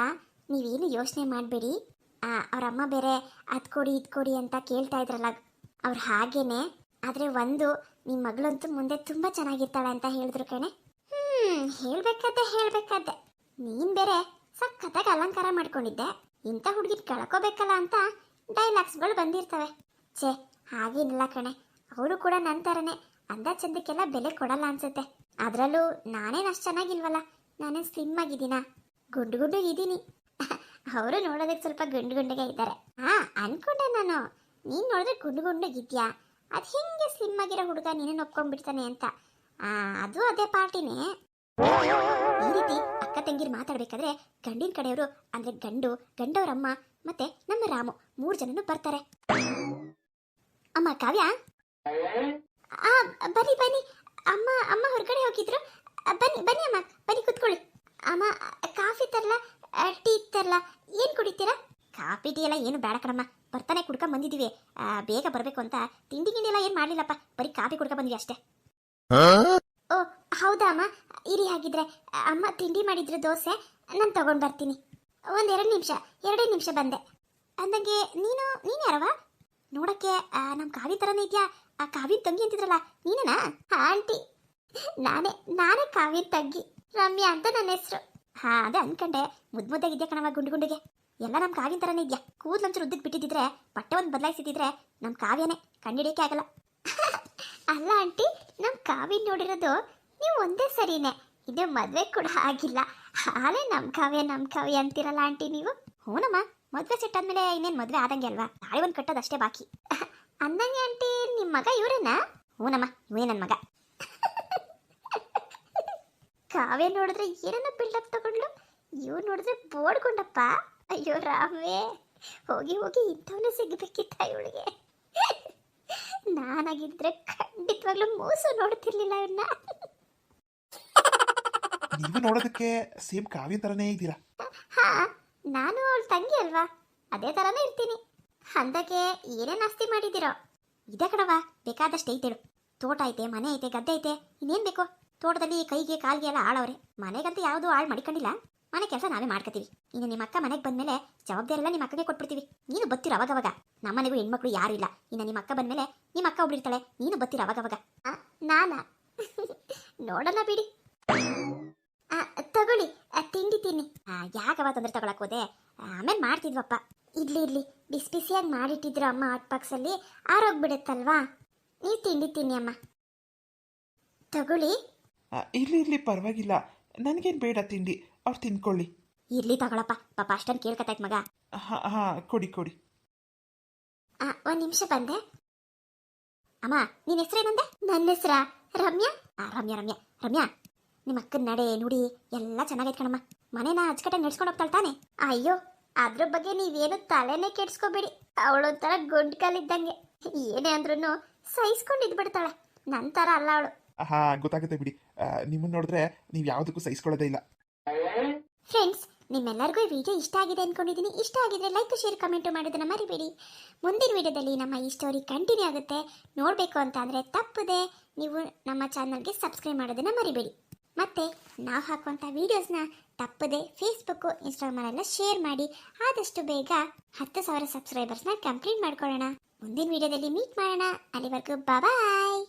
[SPEAKER 1] ನೀವೇನು ಯೋಚನೆ ಮಾಡಬೇಡಿ. ಅವ್ರ ಅಮ್ಮ ಬೇರೆ ಅದು ಕೊಡಿ, ಇದು ಕೊಡಿ ಅಂತ ಕೇಳ್ತಾ ಇದ್ರಲ್ಲ. ಅವ್ರು ಹಾಗೇನೆ. ಆದ್ರೆ ಒಂದು ನಿಮ್ಮ ಮಗಳಂತೂ ಮುಂದೆ ತುಂಬಾ ಚೆನ್ನಾಗಿರ್ತಾಳೆ ಅಂತ ಹೇಳಿದ್ರು ಕಣೆ. ಹ್ಮ್ ಹೇಳ್ಬೇಕಾದ್ದೆ ಹೇಳ್ಬೇಕಾದ್ದೆ ನೀನ್ ಬೇರೆ ಸಖತ್ತಾಗಿ ಅಲಂಕಾರ ಮಾಡ್ಕೊಂಡಿದ್ದೆ. ಇಂಥ ಹುಡುಗಿ ಕಳ್ಕೋಬೇಕಲ್ಲ ಅಂತ ಡೈಲಾಗ್ಸ್ಗಳು ಬಂದಿರ್ತವೆ. ಛೇ, ಹಾಗೇನಿಲ್ಲ ಕಣೆ. ಅವರು ಕೂಡ ನನ್ನ ಥರನೇ ಅಂದ ಚಂದಕ್ಕೆಲ್ಲ ಬೆಲೆ ಕೊಡಲ್ಲ ಅನ್ಸುತ್ತೆ. ಅದರಲ್ಲೂ ನಾನೇನು ಅಷ್ಟು ಚೆನ್ನಾಗಿಲ್ವಲ್ಲ? ನಾನೇನು ಸ್ಲಿಮ್ ಆಗಿದ್ದೀನ? ಗುಂಡು ಗುಂಡು ಇದ್ದೀನಿ. ಅವರು ನೋಡೋದಕ್ಕೆ ಸ್ವಲ್ಪ ಗುಂಡು ಗುಂಡಿಗೆ ಇದ್ದಾರೆ. ಹಾ, ಅನ್ಕೊಂಡೆ ನಾನು. ನೀನು ನೋಡಿದ್ರೆ ಗುಂಡು ಗುಂಡಿಗಿದ್ಯಾ ಅದು ಹೆಂಗೆ ಸ್ಲಿಮ್ ಆಗಿರೋ ಹುಡುಗ ನೀನೇನು ಒಪ್ಕೊಂಡ್ಬಿಡ್ತಾನೆ ಅಂತ. ಅದು ಅದೇ ಪಾರ್ಟಿನೇ. ಈ ರೀತಿ ಅಕ್ಕ ತಂಗಿರು ಮಾತಾಡ್ಬೇಕಾದ್ರೆ ಗಂಡಿನ ಕಡೆಯವರು ಅಂದ್ರೆ ಗಂಡು, ಗಂಡವರಮ್ಮ ಮತ್ತೆ ನಮ್ಮ ರಾಮು ಮೂರು ಜನನು ಬರ್ತಾರೆ. ಅಮ್ಮ, ಕಾವ್ಯ? ಆ ಬನ್ನಿ ಬನ್ನಿ. ಅಮ್ಮ ಅಮ್ಮ ಹೊರಗಡೆ ಹೋಗಿದ್ರು. ಬನ್ನಿ ಬನ್ನಿ ಅಮ್ಮ ಬನ್ನಿ ಕುತ್ಕೊಳ್ಳಿ. ಅಮ್ಮ ಕಾಫಿ ತರಲ? ಟೀ ತರಲ? ಏನು ಕುಡಿತೀರಾ? ಕಾಫಿ ಟೀ ಎಲ್ಲ ಏನು ಬೇಡ ಕಣಮ್ಮ. ಬರ್ತಾನೆ ಕುಡ್ಕೊಂಡ್ ಬಂದಿದೀವಿ. ಆ, ಬೇಗ ಬರಬೇಕು ಅಂತ. ತಿಂಡಿ ಗಿಂಡಿ ಎಲ್ಲ ಏನು ಮಾಡಲಿಲ್ಲಪ್ಪ. ಬರೀ ಕಾಫಿ ಕುಡ್ಕೊಂಡ್ ಬಂದ್ವಿ ಅಷ್ಟೇ. ಓ ಹೌದಾ ಅಮ್ಮ? ಇರಿ ಹಾಗಿದ್ರೆ. ಅಮ್ಮ ತಿಂಡಿ ಮಾಡಿದ್ರು ದೋಸೆ. ನಾನು ತಗೊಂಡ್ ಬರ್ತೀನಿ. ಒಂದೆರಡು ನಿಮಿಷ ಎರಡೇ ನಿಮಿಷ ಬಂದೆ. ಅಂದಂಗೆ ನೀನು ನೀನು ಯಾರವ ನೋಡಕ್ಕೆ ನಮ್ಮ ಕಾವಿ ಥರನೇ ಇದೆಯಾ? ಆ ಕಾವ್ಯದ ತಂಗಿ ಅಂತಿದ್ರಲ್ಲ, ನೀನೇನಾ? ಆಂಟಿ. ನಾನೇ ನಾನೇ ಕಾವ್ಯದ ತಂಗಿ. ರಮ್ಯಾ ಅಂತ ನನ್ನ ಹೆಸರು. ಹಾ, ಅದೇ ಅನ್ಕಂಡೆ. ಮುದ್ ಮುದ್ದಾಗಿದ್ಯಾ ಕಣವ ಗುಂಡು ಗುಂಡಿಗೆ. ಎಲ್ಲ ನಮ್ಮ ಕಾವ್ಯನ ಥರನೇ ಇದೆಯಾ. ಕೂದಲಂಚೂರು ಉದ್ದಕ್ಕೆ ಬಿಟ್ಟಿದ್ದಿದ್ರೆ, ಬಟ್ಟೆ ಒಂದು ಬದಲಾಯಿಸಿದ್ರೆ ನಮ್ಮ ಕಾವ್ಯನೇ ಕಂಡಿಡಿಯೋಕೆ ಆಗಲ್ಲ. ಅಲ್ಲ ಆಂಟಿ ನಮ್ಮ ಕಾವ್ಯ ನೋಡಿರೋದು ನೀವು ಒಂದೇ ಸರಿನೇ. ಇದು ಮದುವೆ ಕೂಡ ಆಗಿಲ್ಲ. ಹಾಲೇ ನಮ್ಮ ಕಾವ್ಯ ನಮ್ಮ ಕಾವ್ಯ ಅಂತಿರಲ್ಲ ಆಂಟಿ ನೀವು? ಹೂನಮ್ಮ, ಮದುವೆ ಸೆಟ್ ಆದ್ಮೇಲೆ ಇನ್ನೇನ್ ಮದುವೆ ಆದಂಗೆ ಅಲ್ವಾ? ತಾಳಿ ಒಂದು ಕಟ್ಟೋದು ಅಷ್ಟೇ ಬಾಕಿ. ಅಂದಂಗೆ ಆಂಟಿ ನಿಮ್ಮ ಮಗ ಇವರೇನಾ? ಓನಮ್ಮ ಇವೇ ನನ್ನ ಮಗ. ಕಾವ್ಯ ನೋಡಿದ್ರೆ ಏನನ್ನ ಬಿಲ್ಡಪ್ ತಗೊಂಡ್ಲು? ಇವ್ರು ನೋಡಿದ್ರೆ ಬೋಡ್ಕೊಂಡಪ್ಪ ಅಯ್ಯೋ ರಾಮೇ ಹೋಗಿ ಹೋಗಿ ಇಂಥವನೇ ಸಿಗ್ಬೇಕಿತ್ತ ಇವಳಿಗೆ. ನಾನಾಗಿದ್ರೆ ಖಂಡಿತವಾಗ್ಲೂ ಮೋಸ ನೋಡ್ತಿರ್ಲಿಲ್ಲ ಇವನ್ನ
[SPEAKER 3] ನೀವು ನೋಡೋದಕ್ಕೆ ಸೇಮ್ ಕಾವ್ಯ ತರನೇ ಇದ್ದೀರಾ?
[SPEAKER 1] ಹಾ ನಾನು ಅವಳ ತಂಗಿ ಅಲ್ವಾ? ಅದೇ ಥರನೇ ಇರ್ತೀನಿ. ಅಂದಕ್ಕೆ ಏನೇನು ಆಸ್ತಿ ಮಾಡಿದ್ದೀರೋ? ಇದೆ ಕಣವ ಬೇಕಾದಷ್ಟು ಐತೇಳು. ತೋಟ ಐತೆ, ಮನೆ ಐತೆ, ಗದ್ದೆ ಐತೆ, ಇನ್ನೇನು ಬೇಕು? ತೋಟದಲ್ಲಿ ಕೈಗೆ, ಕಾಲಿಗೆ ಎಲ್ಲ ಆಳವ್ರೆ. ಮನೆಗಂತೂ ಯಾವುದು ಆಳ್ ಮಡಿಕೊಂಡಿಲ್ಲ. ಮನೆ ಕೆಲಸ ನಾವೇ ಮಾಡ್ಕೋತೀವಿ. ಇನ್ನು ನಿಮ್ಮ ಅಕ್ಕ ಮನೆಗೆ ಬಂದಮೇಲೆ ಜವಾಬ್ದಾರಿ ಎಲ್ಲ ನಿಮ್ಮ ಅಕ್ಕಗೆ ಕೊಟ್ಬಿಡ್ತೀವಿ. ನೀನು ಬತ್ತಿರ ಅವಾಗವಾಗ. ನಮ್ಮನೆಗೂ ಹೆಣ್ಮಕ್ಳು ಯಾರು ಇಲ್ಲ. ಇನ್ನು ನಿಮ್ಮ ಅಕ್ಕ ಬಂದಮೇಲೆ ನಿಮ್ಮ ಅಕ್ಕ ಒಬ್ಳಿರ್ತಾಳೆ ನೀನು ಬತ್ತಿರ ಅವಾಗವಾಗ. ನಾನಾ? ನೋಡೋಣ ಬಿಡಿ. ತಗೊಳ್ಳಿ. ತಿಂಡಿ ತಿನ್ನಿ. ಯಾಕವ ತೊಂದರೆ ತಗೊಳಕ್ ಹೋದೆ? ಆಮೇಲೆ ಮಾಡ್ತಿದ್ವಪ್ಪ. ಇಡ್ಲಿ ಇರ್ಲಿ. ಬಿಸಿ ಬಿಸಿಯಾಗಿ ಮಾಡಿಟ್ಟಿದ್ರು ಅಮ್ಮ ಹಾಟ್ ಬಾಕ್ಸಲ್ಲಿ ಆರೋಗ್ಬಿಡುತ್ತಲ್ವಾ ನೀ ತಿಂಡಿ ತಿನ್ನಿ ಅಮ್ಮ. ತಗೊಳ್ಳಿ.
[SPEAKER 3] ಇಲ್ಲಿ ಇಲ್ಲಿ ಇರ್ಲಿ ಪರವಾಗಿಲ್ಲ. ನನಗೇನು ಬೇಡ ತಿಂಡಿ. ಅವ್ರು ತಿನ್ಕೊಳ್ಳಿ.
[SPEAKER 1] ಇರ್ಲಿ ತಗೊಳಪ್ಪ. ಪಾಪ ಅಷ್ಟೊಂದು ಕೇಳ್ಕತ್ತಾಯ್ತು ಮಗ.
[SPEAKER 3] ಹಾಂ ಹಾಂ ಕೊಡಿ ಕೊಡಿ.
[SPEAKER 1] ಆ, ಒಂದ್ ನಿಮಿಷ ಬಂದೆ. ಅಮ್ಮ ನಿನ್ನ ಹೆಸರೇನಂದೆ ನನ್ನ ಹೆಸ್ರ ರಮ್ಯಾ. ಆ, ರಮ್ಯಾ ರಮ್ಯಾ. ರಮ್ಯಾ ನಿಮ್ಮ ಅಕ್ಕನ ನಡೆ ನುಡಿ ಎಲ್ಲ ಚೆನ್ನಾಗೈತೆ ಕಣಮ್ಮ. ಮನೇನ ಅಚ್ಚಕಟ್ಟಾಗಿ ನಡ್ಸ್ಕೊಂಡು ಹೋಗ್ತಾಳೆ ತಾನೆ? ಅಯ್ಯೋ ಅದ್ರ ಬಗ್ಗೆ ನೀವೇನು ತಲೆನೇ ಕೆಡ್ಸ್ಕೊಬೇಡಿ. ಅವಳೊಂಥರ ಗುಂಡ್ ಕಾಲಿದ್ದಂಗೆ ಏನೇ ಅಂದ್ರೂ ಸಹಿಸ್ಕೊಂಡು ಇದ್ಬಿಡ್ತಾಳೆ. ನನ್ನ ಥರ ಅಲ್ಲ ಅವಳು.
[SPEAKER 3] ಹಾ ಗೊತ್ತಾಗುತ್ತೆ ಬಿಡಿ. ನಿಮ್ಮನ್ನ ನೋಡಿದ್ರೆ ನೀವು ಯಾವ್ದಕ್ಕೂ ಸಹಿಸ್ಕೊಳ್ಳೋದೇ ಇಲ್ಲ.
[SPEAKER 1] ಫ್ರೆಂಡ್ಸ್ ನಿಮ್ಮೆಲ್ಲರಿಗೂ ಈ ವಿಡಿಯೋ ಇಷ್ಟ ಆಗಿದೆ ಅನ್ಕೊಂಡಿದ್ದೀನಿ ಇಷ್ಟ ಆಗಿದ್ರೆ ಲೈಕ್ ಶೇರ್ ಕಮೆಂಟ್ ಮಾಡೋದನ್ನ ಮರಿಬೇಡಿ. ಮುಂದಿನ ವಿಡಿಯೋದಲ್ಲಿ ನಮ್ಮ ಈ ಸ್ಟೋರಿ ಕಂಟಿನ್ಯೂ ಆಗುತ್ತೆ. ನೋಡಬೇಕು ಅಂತ ಅಂದರೆ ತಪ್ಪದೆ ನೀವು ನಮ್ಮ ಚಾನಲ್ಗೆ ಸಬ್ಸ್ಕ್ರೈಬ್ ಮಾಡೋದನ್ನ ಮರಿಬೇಡಿ. ಮತ್ತೆ ನಾವು ಹಾಕುವಂಥ ವೀಡಿಯೋಸ್ನ ತಪ್ಪದೆ ಫೇಸ್ಬುಕ್ಕು ಇನ್ಸ್ಟಾಗ್ರಾಮಲ್ಲೆಲ್ಲ ಶೇರ್ ಮಾಡಿ ಆದಷ್ಟು ಬೇಗ ಹತ್ತು ಸಾವಿರ ಸಬ್ಸ್ಕ್ರೈಬರ್ಸ್ನ ಕಂಪ್ಲೀಟ್ ಮಾಡ್ಕೊಳ್ಳೋಣ. ಮುಂದಿನ ವಿಡಿಯೋದಲ್ಲಿ ಮೀಟ್ ಮಾಡೋಣ. ಅಲ್ಲಿವರೆಗೂ ಬಾಯ್